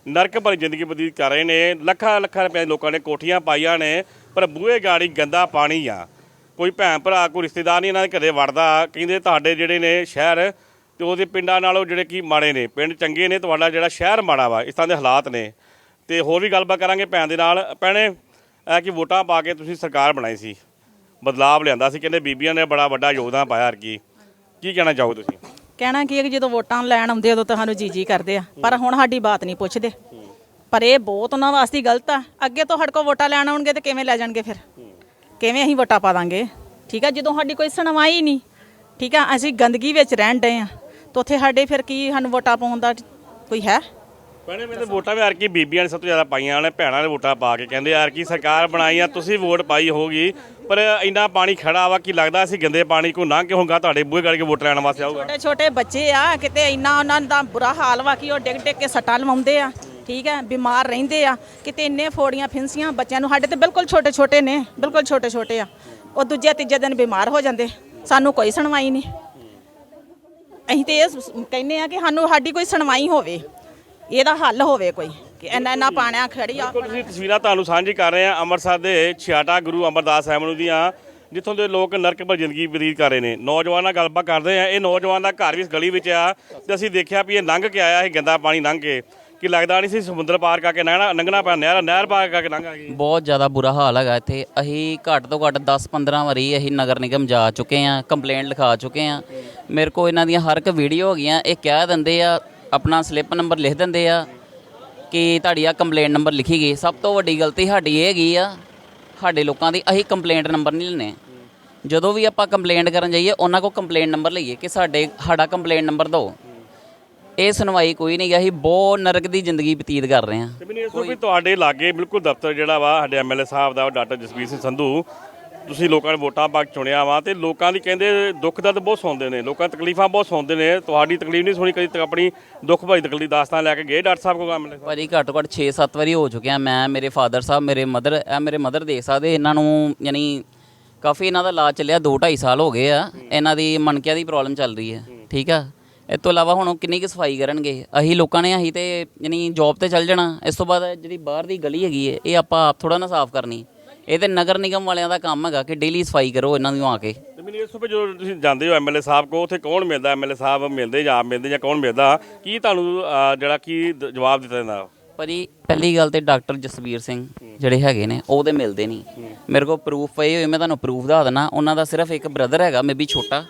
ਨਰਕ ਭਰੀ ਜ਼ਿੰਦਗੀ ਬਤੀਤ ਕਰ ਰਹੇ ਨੇ। ਲੱਖਾਂ ਲੱਖਾਂ ਰੁਪਏ ਲੋਕਾਂ ਨੇ ਕੋਠੀਆਂ ਪਾਈਆਂ ਨੇ ਪਰ ਬੂਹੇ ਗਾੜੀ ਗੰਦਾ ਪਾਣੀ ਆ। ਕੋਈ ਭੈਣ ਭਰਾ, ਕੋਈ ਰਿਸ਼ਤੇਦਾਰ ਨਹੀਂ ਇਹਨਾਂ ਦੇ ਘਰੇ ਵੜਦਾ। ਕਹਿੰਦੇ ਤੁਹਾਡੇ ਜਿਹੜੇ ਨੇ ਸ਼ਹਿਰ ਤੇ ਉਹਦੇ ਪਿੰਡਾਂ ਨਾਲੋਂ ਜਿਹੜੇ ਕੀ ਮਾੜੇ ਨੇ, ਪਿੰਡ ਚੰਗੇ ਨੇ, ਤੁਹਾਡਾ ਜਿਹੜਾ ਸ਼ਹਿਰ ਮਾੜਾ ਵਾ, ਇਸ ਤਰ੍ਹਾਂ ਦੇ ਹਾਲਾਤ ਨੇ। ਤੇ ਹੋਰ ਵੀ ਗੱਲਬਾਤ ਕਰਾਂਗੇ ਭੈਣ ਦੇ ਨਾਲ। ਭੈਣੇ, ਇਹ ਕਿ ਵੋਟਾਂ ਪਾ ਕੇ ਤੁਸੀਂ ਸਰਕਾਰ ਬਣਾਈ ਸੀ, ਬਦਲਾਵ ਲਿਆਂਦਾ ਸੀ, ਕਹਿੰਦੇ ਬੀਬੀਆਂ ਨੇ ਬੜਾ ਵੱਡਾ ਯੋਗਦਾਨ ਪਾਇਆ ਹਰ ਕੀ ਕੀ ਕਹਿਣਾ ਚਾਹੋ ਤੁਸੀਂ? ਕਹਿਣਾ ਕੀ ਹੈ ਕਿ ਜਦੋਂ ਵੋਟਾਂ ਲੈਣ ਆਉਂਦੇ ਉਦੋਂ ਤੁਹਾਨੂੰ ਜੀ ਜੀ ਕਰਦੇ ਆ। ਪਰ ਹੁਣ ਸਾਡੀ ਬਾਤ ਨਹੀਂ ਪੁੱਛਦੇ। ਪਰ ਇਹ ਬਹੁਤ ਉਹਨਾਂ ਵਾਸਤੇ ਗਲਤ ਆ। ਅੱਗੇ ਤੋਂ ਸਾਡੇ ਕੋਲ ਵੋਟਾਂ ਲੈਣ ਆਉਣਗੇ ਤੇ ਕਿਵੇਂ ਲੈ ਜਾਣਗੇ ਫਿਰ? ਕਿਵੇਂ ਅਸੀਂ ਵੋਟਾਂ ਪਾ ਦਾਂਗੇ? ਠੀਕ ਆ ਜਦੋਂ ਸਾਡੀ ਕੋਈ ਸੁਣਵਾਈ ਨਹੀਂ ਠੀਕ ਆ ਅਸੀਂ ਗੰਦਗੀ ਵਿੱਚ ਰਹਿਣ ਡਏ ਆ ਤਾਂ ਉੱਥੇ ਸਾਡੇ ਫਿਰ ਕੀ ਸਾਨੂੰ ਵੋਟਾਂ ਪਾਉਣ ਦਾ ਕੋਈ ਹੈ? ਭੈਣੇ ਮੈਨੂੰ ਵੋਟਾਂ ਵੀ ਯਾਰ ਕੀ ਬੀਬੀਆਂ ਨੇ ਸਭ ਤੋਂ ਜ਼ਿਆਦਾ ਪਾਈਆਂ ਨੇ ਭੈਣਾਂ ਨੇ ਵੋਟਾਂ ਪਾ ਕੇ ਕਹਿੰਦੇ ਯਾਰ ਕੀ ਸਰਕਾਰ ਬਣਾਈ ਆ ਤੁਸੀਂ ਵੋਟ ਪਾਈ ਹੋਗੀ ਪਰ ਇੰਨਾ ਪਾਣੀ ਖੜਾ ਵਾ ਕਿ ਲੱਗਦਾ ਸੀ ਗੰਦੇ ਪਾਣੀ ਕੋ ਲੰਘ ਕੇ ਹੋਊਗਾ ਤੁਹਾਡੇ ਬੂਹੇ ਗੜ ਕੇ ਵੋਟ ਲੈਣ ਵਾਸਤੇ ਆਊਗਾ। ਛੋਟੇ ਛੋਟੇ ਬੱਚੇ ਆ ਕਿਤੇ ਇੰਨਾ ਉਹਨਾਂ ਦਾ ਬੁਰਾ ਹਾਲ ਵਾ ਕਿ ਉਹ ਡਿੱਗ ਡਿੱਗ ਕੇ ਸੱਟਾਂ ਲਵਾਉਂਦੇ ਆ। ਠੀਕ ਹੈ, ਬਿਮਾਰ ਰਹਿੰਦੇ ਆ, ਕਿਤੇ ਇੰਨੇ ਫੋੜੀਆਂ ਫਿੰਸੀਆਂ ਬੱਚਿਆਂ ਨੂੰ, ਸਾਡੇ ਤੇ ਬਿਲਕੁਲ ਛੋਟੇ ਛੋਟੇ ਨੇ, ਬਿਲਕੁਲ ਛੋਟੇ ਛੋਟੇ ਆ। ਉਹ ਦੂਜੇ ਤੀਜੇ ਦਿਨ ਬਿਮਾਰ ਹੋ ਜਾਂਦੇ, ਸਾਨੂੰ ਕੋਈ ਸੁਣਵਾਈ ਨਹੀਂ। ਅਸੀਂ ਤੇ ਇਹ ਸ- ਕਹਿੰਦੇ ਆ ਕਿ ਸਾਨੂੰ, ਸਾਡੀ ਕੋਈ ਸੁਣਵਾਈ ਹੋਵੇ, ਇਹਦਾ ਹੱਲ ਹੋਵੇ ਕੋਈ, ਕਿ ਇੰਨਾ ਇੰਨਾ ਪਾਣਿਆ ਖੜੀ ਆ। ਬਿਲਕੁਲ, ਤੁਸੀਂ ਤਸਵੀਰਾਂ ਤੁਹਾਨੂੰ ਸਾਂਝੀ ਕਰ ਰਹੇ ਆ, ਅੰਮ੍ਰਿਤਸਰ ਦੇ ਛਿਆਟਾ ਗੁਰੂ ਅਮਰਦਾਸ ਸਾਹਿਬ ਨੂੰ ਦੀਆਂ, ਜਿੱਥੋਂ ਦੇ ਲੋਕ ਨਰਕ ਭਰੀ ਜ਼ਿੰਦਗੀ ਬਤੀਤ ਕਰ ਰਹੇ ਨੇ। ਨੌਜਵਾਨਾਂ ਨਾਲ ਗੱਲਬਾਤ ਕਰਦੇ ਆ, ਇਹ ਨੌਜਵਾਨ ਦਾ ਘਰ ਵੀ ਇਸ ਗਲੀ ਵਿੱਚ ਆ, ਤੇ ਅਸੀਂ ਦੇਖਿਆ ਵੀ ਇਹ ਲੰਘ ਕੇ ਆਇਆ, ਇਹ ਗੰਦਾ ਪਾਣੀ ਲੰਘ ਕੇ। ਕਿ ਲੱਗਦਾ ਨਹੀਂ ਸੀ ਸਮੁੰਦਰ ਪਾਰ ਕਰਕੇ ਲੰਘਣਾ ਲੰਘਣਾ ਪਿਆ, ਨਹਿਰ ਨਹਿਰ ਪਾਰ ਕਰਕੇ ਲੰਘ ਆ ਗਈ। ਬਹੁਤ ਜ਼ਿਆਦਾ ਬੁਰਾ ਹਾਲ ਹੈਗਾ ਇੱਥੇ। ਅਸੀਂ ਘੱਟ ਤੋਂ ਘੱਟ 10-15 ਵਾਰੀ ਅਸੀਂ ਨਗਰ ਨਿਗਮ ਜਾ ਚੁੱਕੇ ਆ ਕੰਪਲੇਂਟ ਲਿਖਾ ਚੁੱਕੇ ਆ ਮੇਰੇ ਕੋ ਇਹਨਾਂ ਦੀਆਂ ਹਰ ਇੱਕ ਵੀਡੀਓ ਹੈਗੀਆਂ, ਇਹ ਕਹਿ ਦਿੰਦੇ ਆ, ਆਪਣਾ ਸਲਿੱਪ ਨੰਬਰ ਲਿਖ ਦਿੰਦੇ ਆ ਕਿ ਤੁਹਾਡੀ ਆ ਕੰਪਲੇਂਟ ਨੰਬਰ ਲਿਖੀ ਗਈ। ਸਭ ਤੋਂ ਵੱਡੀ ਗਲਤੀ ਸਾਡੀ ਇਹ ਹੈਗੀ ਆ, ਸਾਡੇ ਲੋਕਾਂ ਦੀ ਅਸੀਂ ਕੰਪਲੇਂਟ ਨੰਬਰ ਨਹੀਂ ਲੈਣੇ ਜਦੋਂ ਵੀ ਆਪਾਂ ਕੰਪਲੇਂਟ ਕਰਨ ਜਾਈਏ, ਉਹਨਾਂ ਕੋਲ ਕੰਪਲੇਂਟ ਨੰਬਰ ਲਈਏ ਕਿ ਸਾਡੇ ਸਾਡਾ ਕੰਪਲੇਂਟ ਨੰਬਰ ਦਿਓ। ਇਹ ਸੁਣਵਾਈ ਕੋਈ ਨਹੀਂ ਗਾ ਅਸੀਂ ਬਹੁਤ ਨਰਕ ਦੀ ਜ਼ਿੰਦਗੀ ਬਤੀਤ ਕਰ ਰਹੇ ਹਾਂ। ਤੇ ਮੈਨੂੰ ਇਸ ਨੂੰ ਵੀ ਤੁਹਾਡੇ ਲਾਗੇ ਬਿਲਕੁਲ ਦਫ਼ਤਰ ਜਿਹੜਾ ਵਾ ਸਾਡੇ ਐਮਐਲਏ ਸਾਹਿਬ ਦਾ ਡਾਕਟਰ ਜਸਵੀਰ ਸਿੰਘ ਸੰਧੂ ਤੁਸੀਂ ਲੋਕਾਂ ਨੇ ਵੋਟਾਂ ਪਾ ਕੇ ਚੁਣਿਆ ਵਾ ਤੇ ਲੋਕਾਂ ਦੀ ਕਹਿੰਦੇ ਦੁੱਖ ਦਰਦ ਬਹੁਤ ਸੁਣਦੇ ਨੇ ਲੋਕਾਂ ਤਕਲੀਫਾਂ ਬਹੁਤ ਸੁਣਦੇ ਨੇ ਤੁਹਾਡੀ ਤਕਲੀਫ ਨਹੀਂ ਸੁਣੀ ਕਦੀ ਤੱਕ ਆਪਣੀ ਦੁੱਖ ਭਰੀ ਤਕਲੀਫ ਦਾਸਤਾਨ ਲੈ ਕੇ ਗਏ ਡਾਕਟਰ ਸਾਹਿਬ ਕੋਲ ਐਮਐਲਏ ਸਾਹਿਬ? ਭਾਜੀ ਘੱਟੋ ਘੱਟ 6-7 ਵਾਰੀ ਹੋ ਚੁੱਕਿਆ ਮੈਂ ਮੇਰੇ ਫਾਦਰ ਸਾਹਿਬ ਮੇਰੇ ਮਦਰ ਇਹ ਮੇਰੇ ਮਦਰ ਦੇਖ ਸਕਦੇ ਇਹਨਾਂ ਨੂੰ ਯਾਨੀ ਕਾਫੀ ਇਹਨਾਂ ਦਾ ਇਲਾਜ ਚੱਲਿਆ 2-2.5 ਸਾਲ ਹੋ ਗਏ ਆ ਇਹਨਾਂ ਦੀ ਮਣਕਿਆਂ ਦੀ ਪ੍ਰੋਬਲਮ ਚੱਲ ਰਹੀ ਹੈ ਠੀਕ ਆ? ਇਸ ਤੋਂ ਇਲਾਵਾ ਹੁਣ ਉਹ ਕਿੰਨੀ ਕੁ ਸਫ਼ਾਈ ਕਰਨਗੇ? ਅਸੀਂ ਲੋਕਾਂ ਨੇ ਅਸੀਂ ਤੇ ਯਾਨੀ ਜੌਬ ਤੇ ਚੱਲ ਜਾਣਾ। ਇਸ ਤੋਂ ਬਾਅਦ ਜਿਹੜੀ ਬਾਹਰ ਦੀ ਗਲੀ ਹੈਗੀ ਹੈ ਇਹ ਆਪਾਂ ਆਪ ਥੋੜਾ ਨਾ ਸਾਫ਼ ਕਰਨੀ। ਇਹ ਤੇ ਨਗਰ ਨਿਗਮ ਵਾਲਿਆਂ ਦਾ ਕੰਮ ਹੈਗਾ ਕਿ ਡੇਲੀ ਸਫ਼ਾਈ ਕਰੋ ਇਹਨਾਂ ਨੂੰ ਆ ਕੇ। ਤੇ ਮੈਨੂੰ ਇਸ ਤੋਂ ਜਦੋਂ ਤੁਸੀਂ ਜਾਂਦੇ ਹੋ ਐਮਐਲਏ ਸਾਹਿਬ ਕੋ ਉੱਥੇ ਕੌਣ ਮਿਲਦਾ? ਐਮਐਲਏ ਸਾਹਿਬ ਮਿਲਦੇ ਜਾਂ ਆਪ ਮਿਲਦੇ ਜਾਂ ਕੌਣ ਮਿਲਦਾ? ਕੀ ਤੁਹਾਨੂੰ ਅਹ, ਜਿਹੜਾ ਕੀ ਦ- ਜਵਾਬ ਦਿੱਤਾ ਜਾਂਦਾ? ਭਾਜੀ ਪਹਿਲੀ ਗੱਲ ਤੇ ਡਾਕਟਰ ਜਸਵੀਰ ਸਿੰਘ ਜਿਹੜੇ ਹੈਗੇ ਨੇ ਉਹਦੇ ਮਿਲਦੇ ਨਹੀਂ। ਮੇਰੇ ਕੋਲ ਪ੍ਰੂਫ ਪਏ ਹੋਏ ਮੈਂ ਤੁਹਾਨੂੰ ਪ੍ਰੂਫ ਦੱਸ ਦਿੰਦਾ ਉਹਨਾਂ ਦਾ ਸਿਰਫ ਇੱਕ ਬ੍ਰਦਰ ਹੈਗਾ ਮੇਬੀ ਛੋਟਾ।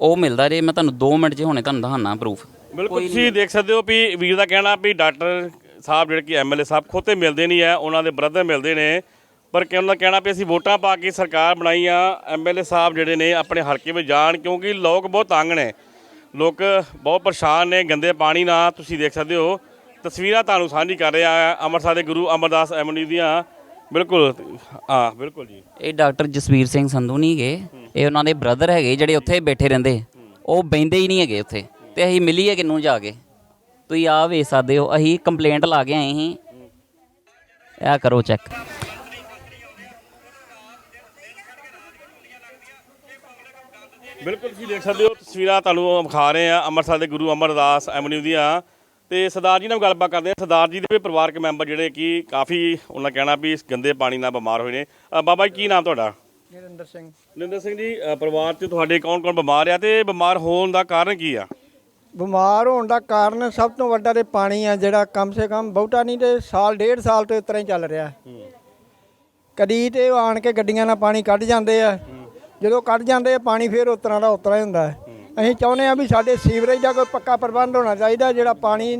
ਉਹ ਮਿਲਦਾ ਜੇ ਮੈਂ ਤੁਹਾਨੂੰ 2 ਮਿੰਟ 'ਚ ਹੁਣੇ ਤੁਹਾਨੂੰ ਦਿਖਾਣਾ ਪ੍ਰੂਫ ਬਿਲਕੁਲ ਤੁਸੀਂ ਦੇਖ ਸਕਦੇ ਹੋ ਵੀ ਵੀਰ ਦਾ ਕਹਿਣਾ ਵੀ ਡਾਕਟਰ ਸਾਹਿਬ ਜਿਹੜੇ ਕਿ ਐਮਐਲਏ ਸਾਹਿਬ ਖੁਦ ਤੇ ਮਿਲਦੇ ਨਹੀਂ ਆ ਉਹਨਾਂ ਦੇ ਬ੍ਰਦਰ ਮਿਲਦੇ ਨੇ। ਪਰ ਕਿ ਉਹਨਾਂ ਦਾ ਕਹਿਣਾ ਵੀ ਅਸੀਂ ਵੋਟਾਂ ਪਾ ਕੇ ਸਰਕਾਰ ਬਣਾਈ ਆ ਐਮਐਲਏ ਸਾਹਿਬ ਜਿਹੜੇ ਨੇ ਆਪਣੇ ਹਲਕੇ ਵਿੱਚ ਜਾਣ ਕਿਉਂਕਿ ਲੋਕ ਬਹੁਤ ਤੰਗ ਨੇ। ਲੋਕ ਬਹੁਤ ਪਰੇਸ਼ਾਨ ਨੇ ਗੰਦੇ ਪਾਣੀ ਨਾਲ। ਤੁਸੀਂ ਦੇਖ ਸਕਦੇ ਹੋ ਤਸਵੀਰਾਂ ਤੁਹਾਨੂੰ ਸਾਂਝੀ ਕਰ ਰਿਹਾ ਅੰਮ੍ਰਿਤਸਰ ਦੇ ਗੁਰੂ ਅਮਰਦਾਸ ਐਮਨੀ ਦੀਆਂ। ਬਿਲਕੁਲ ਹਾਂ ਬਿਲਕੁਲ ਜੀ। ਇਹ ਡਾਕਟਰ ਜਸਵੀਰ ਸਿੰਘ ਸੰਧੂ ਨਹੀਂ ਹੈਗੇ ਇਹ ਉਹਨਾਂ ਦੇ ਬ੍ਰਦਰ ਹੈਗੇ ਜਿਹੜੇ ਉੱਥੇ ਬੈਠੇ ਰਹਿੰਦੇ। ਉਹ ਬੈਂਦੇ ਹੀ ਨਹੀਂ ਹੈਗੇ ਉੱਥੇ। ਤੇ ਅਸੀਂ ਮਿਲੀਏ ਕਿਨੂੰ ਜਾ ਕੇ? ਤੁਸੀਂ ਆ ਵੇਖ ਸਕਦੇ ਹੋ ਅਸੀਂ ਕੰਪਲੇਂਟ ਲਾ ਕੇ ਆਏ ਸੀ। ਇਹ ਕਰੋ ਚੈੱਕ ਬਿਲਕੁਲ ਤੁਸੀਂ ਦੇਖ ਸਕਦੇ ਹੋ ਤਸਵੀਰਾਂ ਤੁਹਾਨੂੰ ਵਿਖਾ ਰਹੇ ਆ ਅੰਮ੍ਰਿਤਸਰ ਦੇ ਗੁਰੂ ਅਮਰਦਾਸ ਐਵਨਿਊ ਦੀਆਂ। ਤੇ ਸਰਦਾਰ ਜੀ ਨਾਲ ਗੱਲਬਾਤ ਕਰਦੇ ਆ ਸਰਦਾਰ ਜੀ ਦੇ ਵੀ ਪਰਿਵਾਰਕ ਮੈਂਬਰ ਜਿਹੜੇ ਕਿ ਕਾਫੀ ਉਹਨਾਂ ਕਹਿਣਾ ਵੀ ਇਸ ਗੰਦੇ ਪਾਣੀ ਨਾਲ ਬਿਮਾਰ ਹੋਏ ਨੇ। ਅ, ਬਾਬਾ ਜੀ ਕੀ ਨਾਮ ਤੁਹਾਡਾ? ਨਰਿੰਦਰ ਸਿੰਘ। ਨਿੰਦਰ ਸਿੰਘ ਜੀ ਅ, ਪਰਿਵਾਰ 'ਚ ਤੁਹਾਡੇ ਕੌਣ-ਕੌਣ ਬਿਮਾਰ ਆ ਤੇ ਬਿਮਾਰ ਹੋਣ ਦਾ ਕਾਰਨ ਕੀ ਆ? ਬਿਮਾਰ ਹੋਣ ਦਾ ਕਾਰਨ ਸਭ ਤੋਂ ਵੱਡਾ ਤੇ ਪਾਣੀ ਆ ਜਿਹੜਾ ਕਮ ਸੇ ਕਮ ਬਹੁਤਾ ਨਹੀਂ ਤੇ ਸਾਲ ਡੇਢ ਸਾਲ ਤੋਂ ਇਸ ਤਰ੍ਹਾਂ ਹੀ ਚੱਲ ਰਿਹਾ। ਕਦੀ ਤੇ ਉਹ ਆਣ ਕੇ ਗੱਡੀਆਂ ਨਾਲ ਪਾਣੀ ਕੱਢ ਜਾਂਦੇ ਆ। ਜਦੋਂ ਕੱਢ ਜਾਂਦੇ ਆ ਪਾਣੀ ਫਿਰ ਉਸ ਤਰ੍ਹਾਂ ਦਾ ਉਸ ਤਰ੍ਹਾਂ ਹੀ ਹੁੰਦਾ। ਹੈ। ਅਸੀਂ ਚਾਹੁੰਦੇ ਆ ਵੀ ਸਾਡੇ ਸੀਵਰੇਜ ਦਾ ਕੋਈ ਪੱਕਾ ਪ੍ਰਬੰਧ ਹੋਣਾ ਚਾਹੀਦਾ ਜਿਹੜਾ ਪਾਣੀ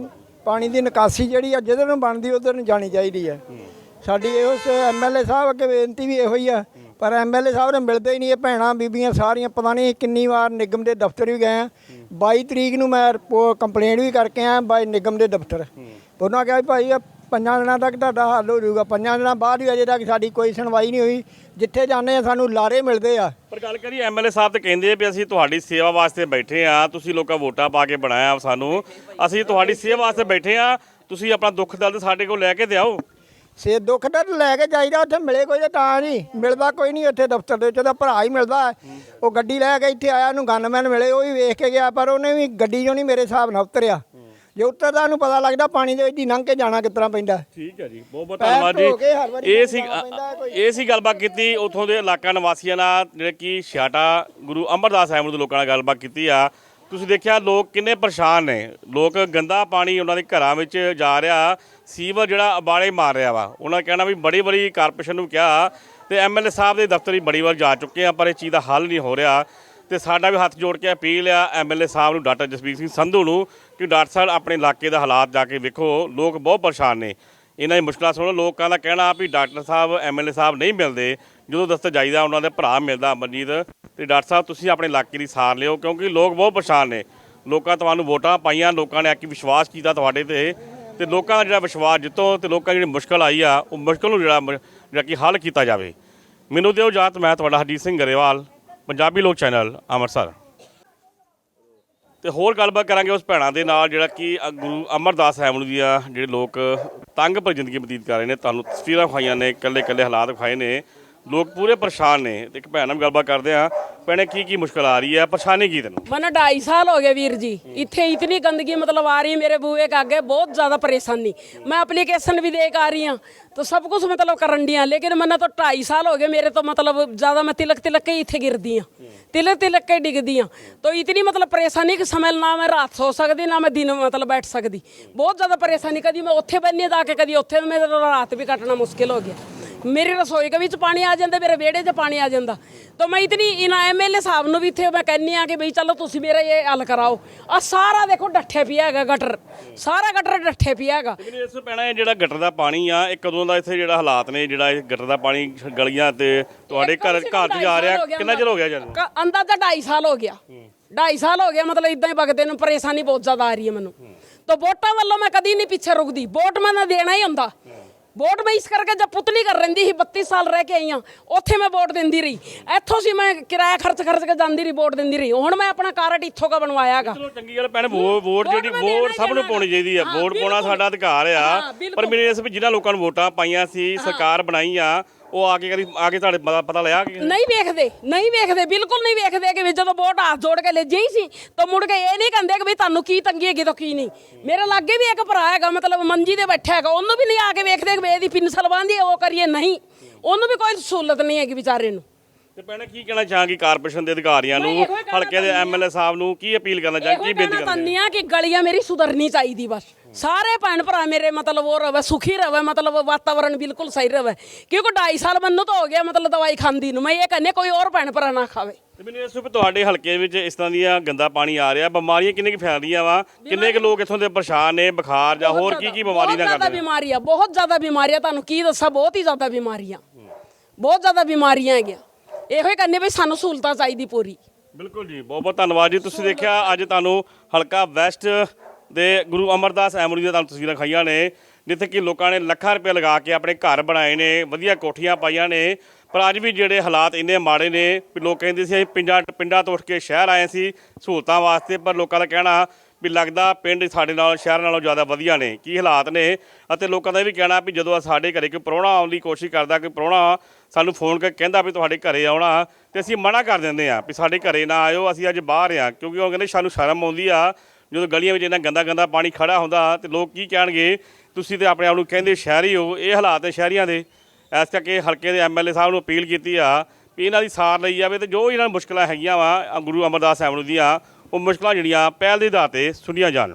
ਪਾਣੀ ਦੀ ਨਿਕਾਸੀ ਜਿਹੜੀ ਆ ਜਿੱਧਰ ਨੂੰ ਬਣਦੀ ਉਧਰ ਨੂੰ ਜਾਣੀ ਚਾਹੀਦੀ ਹੈ। ਸਾਡੀ ਇਹੋ ਐਮਐਲਏ ਸਾਹਿਬ ਅੱਗੇ ਬੇਨਤੀ ਵੀ ਇਹੋ ਹੀ ਆ ਪਰ ਐਮਐਲਏ ਸਾਹਿਬ ਨੇ ਮਿਲਦੇ ਹੀ ਨਹੀਂ ਇਹ ਭੈਣਾਂ ਬੀਬੀਆਂ ਸਾਰੀਆਂ ਪਤਾ ਨਹੀਂ ਕਿੰਨੀ ਵਾਰ ਨਿਗਮ ਦੇ ਦਫ਼ਤਰ ਵੀ ਗਏ ਆ। 22 ਤਰੀਕ ਨੂੰ ਮੈਂ ਕੰਪਲੇਂਟ ਵੀ ਕਰਕੇ ਆਇਆ ਬਾਈ ਨਿਗਮ ਦੇ ਦਫ਼ਤਰ। ਉਹਨਾਂ ਕਿਹਾ ਭਾਈ ਪੰਜਾਂ ਦਿਨਾਂ ਤੱਕ ਤੁਹਾਡਾ ਹੱਲ ਹੋ ਜਾਊਗਾ। ਪੰਜਾਂ ਦਿਨਾਂ ਬਾਅਦ ਵੀ ਅਜੇ ਤੱਕ ਸਾਡੀ ਕੋਈ ਸੁਣਵਾਈ ਨਹੀਂ ਹੋਈ। ਜਿੱਥੇ ਜਾਂਦੇ ਆ ਸਾਨੂੰ ਲਾਰੇ ਮਿਲਦੇ ਆ। ਪਰ ਗੱਲ ਕਰੀ ਐਮਐਲਏ ਸਾਹਿਬ ਤੇ ਕਹਿੰਦੇ ਆ ਵੀ ਅਸੀਂ ਤੁਹਾਡੀ ਸੇਵਾ ਵਾਸਤੇ ਬੈਠੇ ਆ। ਤੁਸੀਂ ਲੋਕਾਂ ਵੋਟਾਂ ਪਾ ਕੇ ਬਣਾਇਆ ਸਾਨੂੰ। ਅਸੀਂ ਤੁਹਾਡੀ ਸੇਵਾ ਵਾਸਤੇ ਬੈਠੇ ਆ। ਤੁਸੀਂ ਆਪਣਾ ਦੁੱਖ ਦਰਦ ਸਾਡੇ ਕੋਲ ਲੈ ਕੇ ਆਓ। ਸੇ ਦੁੱਖ ਤਾਂ ਲੈ ਕੇ ਜਾਈਦਾ ਉੱਥੇ ਮਿਲੇ ਕੋਈ ਤਾਂ ਨਹੀਂ। ਮਿਲਦਾ ਕੋਈ ਨਹੀਂ ਉੱਥੇ ਦਫ਼ਤਰ ਦੇ ਵਿੱਚ ਉਹਦਾ ਭਰਾ ਹੀ ਮਿਲਦਾ। ਉਹ ਗੱਡੀ ਲੈ ਕੇ ਇੱਥੇ ਆਇਆ ਉਹਨੂੰ ਗਨਮੈਨ ਮਿਲੇ ਉਹ ਵੀ ਵੇਖ ਕੇ ਗਿਆ ਪਰ ਉਹਨੇ ਵੀ ਗੱਡੀ 'ਚੋਂ ਨਹੀਂ ਮੇਰੇ ਹਿਸਾਬ ਨਾਲ ਉਤਰਿਆ। ਜੇ ਉਤਰਦਾ ਉਹਨੂੰ ਪਤਾ ਲੱਗਦਾ ਪਾਣੀ ਦੇ ਵਿੱਚ ਹੀ ਲੰਘ ਕੇ ਜਾਣਾ ਤਰ੍ਹਾਂ ਪੈਂਦਾ। ਠੀਕ ਹੈ ਜੀ ਬਹੁਤ ਬਹੁਤ ਧੰਨਵਾਦ ਧੋ ਕੇ ਹਰ ਜੀ ਵਾਰੀ ਇਹ ਸੀ ਜਾਣਾ ਪੈਂਦਾ ਹੈ ਕੋਈ। ਇਹ ਸੀ ਗੱਲਬਾਤ ਕੀਤੀ ਉਥੋਂ ਦੇ ਇਲਾਕਾ ਨਿਵਾਸੀਆਂ ਨਾਲ ਜਿਹੜੇ ਕਿ ਛਾਟਾ ਗੁਰੂ ਅਮਰਦਾਸ ਸਾਹਿਬ ਦੇ ਲੋਕਾਂ ਨਾਲ ਗੱਲਬਾਤ ਕੀਤੀ ਆ। ਤੁਸੀਂ ਦੇਖਿਆ ਲੋਕ ਕਿੰਨੇ ਪਰੇਸ਼ਾਨ ਨੇ। ਲੋਕ ਗੰਦਾ ਪਾਣੀ ਉਹਨਾਂ ਦੇ ਘਰਾਂ ਵਿੱਚ ਜਾ ਰਿਹਾ ਸੀਵਰ ਜਿਹੜਾ ਅਬਾਲੇ ਮਾਰ ਰਿਹਾ ਵਾ। ਉਹਨਾਂ ਕਹਿਣਾ ਵੀ ਬੜੀ ਬੜੀ ਕਾਰਪੋਰੇਸ਼ਨ ਨੂੰ ਕਿਹਾ ਤੇ ਐਮਐਲਏ ਸਾਹਿਬ ਦੇ ਦਫ਼ਤਰ ਹੀ ਬੜੀ ਵਾਰ ਜਾ ਚੁੱਕੇ ਆ ਪਰ ਇਹ ਚੀਜ਼ ਦਾ ਹੱਲ ਨਹੀਂ ਹੋ ਰਿਹਾ। ਤੇ ਸਾਡਾ ਵੀ ਹੱਥ ਜੋੜ ਕੇ ਅਪੀਲ ਆ ਐਮਐਲਏ ਸਾਹਿਬ ਨੂੰ, ਡਾਕਟਰ ਜਸਵੀਰ ਸਿੰਘ ਸੰਧੂ ਨੂੰ ਕਿ ਡਾਕਟਰ ਸਾਹਿਬ ਆਪਣੇ ਇਲਾਕੇ ਦਾ ਹਾਲਾਤ ਜਾ ਕੇ ਵੇਖੋ, ਲੋਕ ਬਹੁਤ ਪਰੇਸ਼ਾਨ ਨੇ। ਇਹਨਾਂ ਦੀ ਮੁਸ਼ਕਲਾਂ ਸੁਣੋ, ਲੋਕਾਂ ਦਾ ਕਹਿਣਾ ਵੀ ਡਾਕਟਰ ਸਾਹਿਬ, ਐਮਐਲਏ ਸਾਹਿਬ ਨਹੀਂ ਮਿਲਦੇ, ਜਦੋਂ ਦਫ਼ਤਰ ਜਾਈਦਾ ਉਹਨਾਂ ਦੇ ਭਰਾ ਮਿਲਦਾ ਅਮਰਜੀਤ, ਤੇ ਡਾਕਟਰ ਸਾਹਿਬ ਤੁਸੀਂ ਆਪਣੇ ਇਲਾਕੇ ਦੀ ਸਾਰ ਲਿਓ, ਕਿਉਂਕਿ ਲੋਕ ਬਹੁਤ ਪਰੇਸ਼ਾਨ ਨੇ। ਲੋਕਾਂ ਤੁਹਾਨੂੰ ਵੋਟਾਂ ਪਾਈਆਂ, ਲੋਕਾਂ ਨੇ ਆ ਵਿਸ਼ਵਾਸ ਕੀਤਾ ਤੁਹਾਡੇ ਤੇ ਤੇ ਲੋਕਾਂ ਦਾ ਜਿਹੜਾ ਵਿਸ਼ਵਾਸ ਜਿੱਤੋ ਤੇ ਲੋਕਾਂ ਦੀ ਜਿਹੜੀ ਮੁਸ਼ਕਲ ਆਈ ਆ, ਉਹ ਮੁਸ਼ਕਲ ਨੂੰ ਜਿਹੜਾ ਜਿਹੜਾ ਕਿ ਹੱਲ ਕੀਤਾ ਜਾਵੇ। ਮੈਨੂੰ ਦਿਓ ਜਾਤ ਮੈਂ ਤੁਹਾਡਾ ਹਰਜੀਤ ਸਿੰਘ ਗਰੇਵਾਲ। ਪੰਜਾਬੀ ਲੋਕ ਚੈਨਲ, ਅੰਮ੍ਰਿਤਸਰ। ਤੇ ਹੋਰ ਗੱਲਬਾਤ ਕਰਾਂਗੇ ਉਸ ਭੈਣਾਂ ਦੇ ਨਾਲ, ਜਿਹੜਾ ਕਿ ਗੁਰੂ ਅਮਰਦਾਸ ਸਾਹਿਬ ਨੂੰ ਦੀਆਂ ਜਿਹੜੇ ਲੋਕ ਤੰਗ ਪਰ ਜ਼ਿੰਦਗੀ ਬਤੀਤ ਕਰ ਰਹੇ ਨੇ, ਤੁਹਾਨੂੰ ਤਸਵੀਰਾਂ ਵਿਖਾਈਆਂ ਨੇ ਇਕੱਲੇ ਇਕੱਲੇ ਹਾਲਾਤ ਵਿਖਾਏ ਨੇ। ਲੋਕ ਪੂਰੇ ਪਰੇਸ਼ਾਨ ਨੇ। ਤੇ ਇੱਕ ਭੈਣ ਨਾਲ ਗੱਲਬਾਤ ਕਰਦੇ ਆ। ਭੈਣੇ ਕੀ ਕੀ ਮੁਸ਼ਕਲ ਆ ਰਹੀ ਹੈ ਪਰੇਸ਼ਾਨੀ ਕੀ ਤੈਨੂੰ मैंने ढाई साल हो गए वीर जी इतने इतनी गंदगी मतलब आ रही है मेरे बुए के आगे बहुत ज़्यादा परेशानी मैं एप्लीकेशन भी दे के आ रही हूँ तो सब कुछ मतलब करन दिया लेकिन मैंने तो ढाई साल हो गए मेरे तो मतलब ज़्यादा मैं तिलक तिलक के ही इतने गिर दी हूँ तिलक तिलक के डिग दी हूँ तो इतनी मतलब परेशानी कि समय ना मैं रात सो सकती ना मैं दिन मतलब बैठ सकती बहुत ज़्यादा परेशानी कभी मैं उत्थे बननी जाके कभी उत्थे मेरे तो रात भी कटना मुश्किल हो गया ਮੇਰੀ ਰਸੋਈ ਦੇ ਵਿੱਚ ਪਾਣੀ ਆ ਜਾਂਦਾ ਮੇਰੇ ਵਿਹੜੇ 'ਚ ਪਾਣੀ ਆ ਜਾਂਦਾ। ਤਾਂ ਮੈਂ ਇਤਨੀ ਇਨਾ ਐਮਐਲਏ ਸਾਹਿਬ ਨੂੰ ਵੀ ਇੱਥੇ ਮੈਂ ਕਹਿੰਨੀ ਆ ਕਿ ਬਈ ਚਲੋ ਤੁਸੀਂ ਮੇਰਾ ਇਹ ਹੱਲ ਕਰਾਓ। ਆ ਸਾਰਾ ਦੇਖੋ ਡੱਠੇ ਪਿਆ ਹੈਗਾ ਗਟਰ ਸਾਰਾ ਗਟਰ ਡੱਠੇ ਪਿਆ ਹੈਗਾ। ਲੇਕਿਨ ਇਸ ਪੈਣਾ ਇਹ ਜਿਹੜਾ ਗਟਰ ਦਾ ਪਾਣੀ ਆ ਇਹ ਕਦੋਂ ਦਾ ਇੱਥੇ ਜਿਹੜਾ ਹਾਲਾਤ ਨੇ ਜਿਹੜਾ ਇਹ ਗਟਰ ਦਾ ਪਾਣੀ ਗਲੀਆਂ ਤੇ ਤੁਹਾਡੇ ਘਰ ਘਰ 'ਚ ਜਾ ਰਿਹਾ ਕਿੰਨਾ ਚਿਰ ਹੋ ਗਿਆ ਜਦ ਕ- ਅੰਦਾਜ਼ਾ 2.5 ਸਾਲ ਹੋ ਗਿਆ। 2.5 ਸਾਲ ਹੋ ਗਿਆ ਮਤਲਬ ਇਦਾਂ ਹੀ ਵਗਦੇ ਨੂੰ ਪਰੇਸ਼ਾਨੀ ਬਹੁਤ ਜ਼ਿਆਦਾ ਆ ਰਹੀ ਹੈ ਮੈਨੂੰ। ਤਾਂ ਵੋਟਾਂ ਵੱਲੋਂ ਮੈਂ ਕਦੀ ਨਹੀਂ ਪਿੱਛੇ ਰੁਕਦੀ। ਵੋਟ ਮੈਂ ਦੇਣਾ ਹੀ ਹੁੰਦਾ। ਵੋਟ ਮੈਂ ਇਸ ਕਰਕੇ ਜਦ ਪੁਤਲੀ ਕਰ ਰਹਿੰਦੀ ਸੀ 32 ਸਾਲ ਰਹਿ ਕੇ ਆਈ ਹਾਂ ਉੱਥੇ ਮੈਂ ਵੋਟ ਦਿੰਦੀ ਰਹੀ। ਇੱਥੋਂ ਸੀ ਮੈਂ ਕਿਰਾਇਆ ਖਰਚ ਖਰਚ ਕੇ ਜਾਂਦੀ ਰਹੀ ਵੋਟ ਦਿੰਦੀ ਰਹੀ। ਹੁਣ ਮੈਂ ਆਪਣਾ ਕਾਰਡ ਇੱਥੋਂ ਕਾ ਬਣਵਾਇਆਗਾ। ਚਲੋ ਚੰਗੀ ਗੱਲ ਭੈਣ ਵੋਟ ਜਿਹੜੀ ਵੋਟ ਸਭ ਨੂੰ ਪਾਉਣੀ ਚਾਹੀਦੀ ਆ ਵੋਟ ਪਾਉਣਾ। ਸਾਡਾ ਅਧਿਕਾਰ ਆ। ਪਰ। ਮੇਰੇ ਇਸ ਵੀ ਜਿਨ੍ਹਾਂ ਲੋਕਾਂ ਨੂੰ ਵੋਟਾਂ ਪਾਈਆਂ ਸੀ ਸਰਕਾਰ ਬਣਾਈ ਆ ਉਹ ਆ ਕੇ ਕਦੀ ਆ ਕੇ ਤੁਹਾਡੇ ਪਤਾ ਪਤਾ ਲਿਆ ਕਿ ਨਹੀਂ ਵੇਖਦੇ ਨਹੀਂ ਵੇਖਦੇ ਬਿਲਕੁਲ ਨਹੀਂ ਵੇਖਦੇ ਕਿ ਵੀ ਜਦੋਂ ਵੋਟ ਹੱਥ ਜੋੜ ਕੇ ਲੈ ਜਾਈ ਸੀ ਤਾਂ ਮੁੜ ਕੇ ਇਹ ਨਹੀਂ ਕਹਿੰਦੇ ਕਿ ਵੀ ਤੁਹਾਨੂੰ ਕੀ ਤੰਗੀ ਹੈਗੀ ਤਾਂ ਕੀ ਨਹੀਂ। ਮੇਰੇ ਲਾਗੇ ਵੀ ਇੱਕ ਭਰਾ ਹੈਗਾ ਮਤਲਬ ਮੰਜੀ ਤੇ ਬੈਠਾ ਹੈਗਾ ਉਹਨੂੰ ਵੀ ਨਹੀਂ ਆ ਕੇ ਵੇਖਦੇ ਕਿ ਵੀ ਇਹਦੀ ਪਿੰਸਲ ਬਾਂਦੀ ਉਹ ਕਰੀਏ ਨਹੀਂ। ਉਹਨੂੰ ਵੀ ਕੋਈ ਸਹੂਲਤ ਨਹੀਂ ਹੈਗੀ ਵਿਚਾਰੇ ਨੂੰ। ਤੇ ਭੈਣੇ ਕੀ ਕਹਿਣਾ ਚਾਹਾਂਗੀ ਕਾਰਪੋਰੇਸ਼ਨ ਦੇ ਅਧਿਕਾਰੀਆਂ ਨੂੰ ਮੈਂ ਇਹੋ ਹੀ ਕਹਿਣਾ ਹਲਕੇ ਦੇ ਐਮਐਲਏ ਸਾਹਿਬ ਨੂੰ ਕੀ ਅਪੀਲ ਕਰਨਾ ਚਾਹਾਂ ਕੀ ਬੇਨਤੀ ਚਾਹੁੰਦੀ ਆ ਕਿ ਗਲੀਆਂ ਮੇਰੀ ਸੁਧਰਨੀ ਚਾਹੀਦੀ ਬਸ। ਸਾਰੇ ਭੈਣ ਭਰਾ ਮੇਰੇ ਮਤਲਬ ਉਹ ਰਵੇ ਸੁਖੀ ਰਵੇ ਮਤਲਬ ਵਾਤਾਵਰਣ ਬਿਲਕੁਲ ਸਹੀ ਰਵੇ। ਕਿਉਂਕਿ 2.5 ਸਾਲ ਮੈਨੂੰ ਤਾਂ ਹੋ ਗਿਆ ਮਤਲਬ ਦਵਾਈ ਖਾਂਦੀ ਨੂੰ। ਮੈਂ ਇਹ ਕਹਿੰਨੇ ਕੋਈ ਹੋਰ ਭੈਣ ਭਰਾ ਨਾ ਖਾਵੇ। ਤੇ ਮੈਨੂੰ ਇਸ ਵੀ ਤੁਹਾਡੇ ਹਲਕੇ ਵਿੱਚ ਇਸ ਤਰ੍ਹਾਂ ਦੀਆਂ ਗੰਦਾ ਪਾਣੀ ਆ ਰਿਹਾ ਬਿਮਾਰੀਆਂ ਕਿੰਨੇ ਕੁ ਫੈਲ ਰਹੀਆਂ ਵਾ? ਕਿੰਨੇ ਕੁ ਲੋਕ ਇੱਥੋਂ ਦੇ ਪਰੇਸ਼ਾਨ ਨੇ ਬੁਖਾਰ ਜਾਂ ਹੋਰ ਕੀ ਕੀ ਬਿਮਾਰੀ ਬਹੁਤ ਨਾਲ ਜ਼ਿਆਦਾ ਕਰਦੇ ਨੇ? ਬਿਮਾਰੀਆਂ ਬਹੁਤ ਜ਼ਿਆਦਾ ਬਿਮਾਰੀਆਂ ਤੁਹਾਨੂੰ ਕੀ ਦੱਸਾਂ ਬਹੁਤ ਹੀ ਜ਼ਿਆਦਾ ਬਿਮਾਰੀਆਂ। ਬਹੁਤ ਜ਼ਿਆਦਾ ਬਿਮਾਰੀਆਂ ਹੈਗੀਆਂ। ਇਹੋ ਹੀ ਕਹਿੰਦੇ ਵੀ ਸਾਨੂੰ ਸਹੂਲਤਾਂ ਚਾਹੀਦੀ ਪੂਰੀ। ਬਿਲਕੁਲ ਜੀ ਬਹੁਤ ਬਹੁਤ ਧੰਨਵਾਦ ਜੀ। ਤੁਸੀਂ ਦੇਖਿਆ ਅੱਜ ਤੁਹਾਨੂੰ ਹਲਕਾ ਵੈਸਟ ਦੇ ਗੁਰੂ ਅਮਰਦਾਸ ਐਮਰੀ ਦੀਆਂ ਤੁਹਾਨੂੰ ਤਸਵੀਰਾਂ ਖਾਈਆਂ ਨੇ, ਜਿੱਥੇ ਕਿ ਲੋਕਾਂ ਨੇ ਲੱਖਾਂ ਰੁਪਏ ਲਗਾ ਕੇ ਆਪਣੇ ਘਰ ਬਣਾਏ ਨੇ, ਵਧੀਆ ਕੋਠੀਆਂ ਪਾਈਆਂ ਨੇ। ਪਰ ਅੱਜ ਵੀ ਜਿਹੜੇ ਹਾਲਾਤ ਇੰਨੇ ਮਾੜੇ ਨੇ, ਵੀ ਲੋਕ ਕਹਿੰਦੇ ਸੀ ਅਸੀਂ ਪਿੰਡਾਂ ਪਿੰਡਾਂ ਤੋਂ ਉੱਠ ਕੇ ਸ਼ਹਿਰ ਆਏ ਸੀ, ਸਹੂਲਤਾਂ ਵਾਸਤੇ, ਪਰ ਲੋਕਾਂ ਦਾ ਕਹਿਣਾ ਵੀ ਲੱਗਦਾ ਪਿੰਡ ਸਾਡੇ ਨਾਲ, ਸ਼ਹਿਰ ਨਾਲੋਂ ਜ਼ਿਆਦਾ ਵਧੀਆ ਨੇ। ਕੀ ਹਾਲਾਤ ਨੇ? ਅਤੇ ਲੋਕਾਂ ਦਾ ਇਹ ਵੀ ਕਹਿਣਾ ਵੀ ਜਦੋਂ ਸਾਡੇ ਘਰੇ ਕੋਈ ਪ੍ਰਾਹੁਣਾ ਆਉਣ ਦੀ ਕੋਸ਼ਿਸ਼ ਕਰਦਾ, ਕੋਈ ਪ੍ਰਾਹੁਣਾ ਸਾਨੂੰ ਫੋਨ ਕਰਕੇ ਕਹਿੰਦਾ ਵੀ ਤੁਹਾਡੇ ਘਰੇ ਆਉਣਾ, ਤੇ ਅਸੀਂ ਮਨਾ ਕਰ ਦਿੰਦੇ ਆ ਵੀ ਸਾਡੇ ਘਰੇ ਨਾ ਆਇਓ, ਅਸੀਂ ਅੱਜ ਬਾਹਰ ਆ ਕਿਉਂਕਿ ਉਹ ਕਹਿੰਦੇ ਸਾਨੂੰ ਸ਼ਰਮ ਆਉਂਦੀ ਆ ਜਦੋਂ ਗਲੀਆਂ ਵਿੱਚ ਇੰਨਾ ਗੰਦਾ ਗੰਦਾ ਪਾਣੀ ਖੜਾ ਹੁੰਦਾ ਤੇ ਲੋਕ ਕੀ ਕਹਿਣਗੇ? ਤੁਸੀਂ ਤੇ ਆਪਣੇ ਆਪ ਨੂੰ ਕਹਿੰਦੇ ਸ਼ਹਿਰੀ ਹੋ, ਇਹ ਹਾਲਾਤ ਹੈ ਸ਼ਹਿਰੀਆਂ ਦੇ। ਇਸ ਕਰਕੇ ਹਲਕੇ ਦੇ ਐਮਐਲਏ ਸਾਹਿਬ ਨੂੰ ਅਪੀਲ ਕੀਤੀ ਆ ਵੀ ਇਹਨਾਂ ਦੀ ਸਾਰ ਲਈ ਜਾਵੇ ਤੇ ਜੋ ਇਹਨਾਂ ਨੂੰ ਮੁਸ਼ਕਲਾਂ ਹੈਗੀਆਂ ਵਾ ਗੁਰੂ ਅਮਰਦਾਸ ਸਾਹਿਬ ਨੂੰ ਦੀਆਂ, ਉਹ ਮੁਸ਼ਕਲਾਂ ਜਿਹੜੀਆਂ ਪਹਿਲ ਦੇ ਆਧਾਰ ਤੇ ਸੁਣੀਆਂ ਜਾਣ।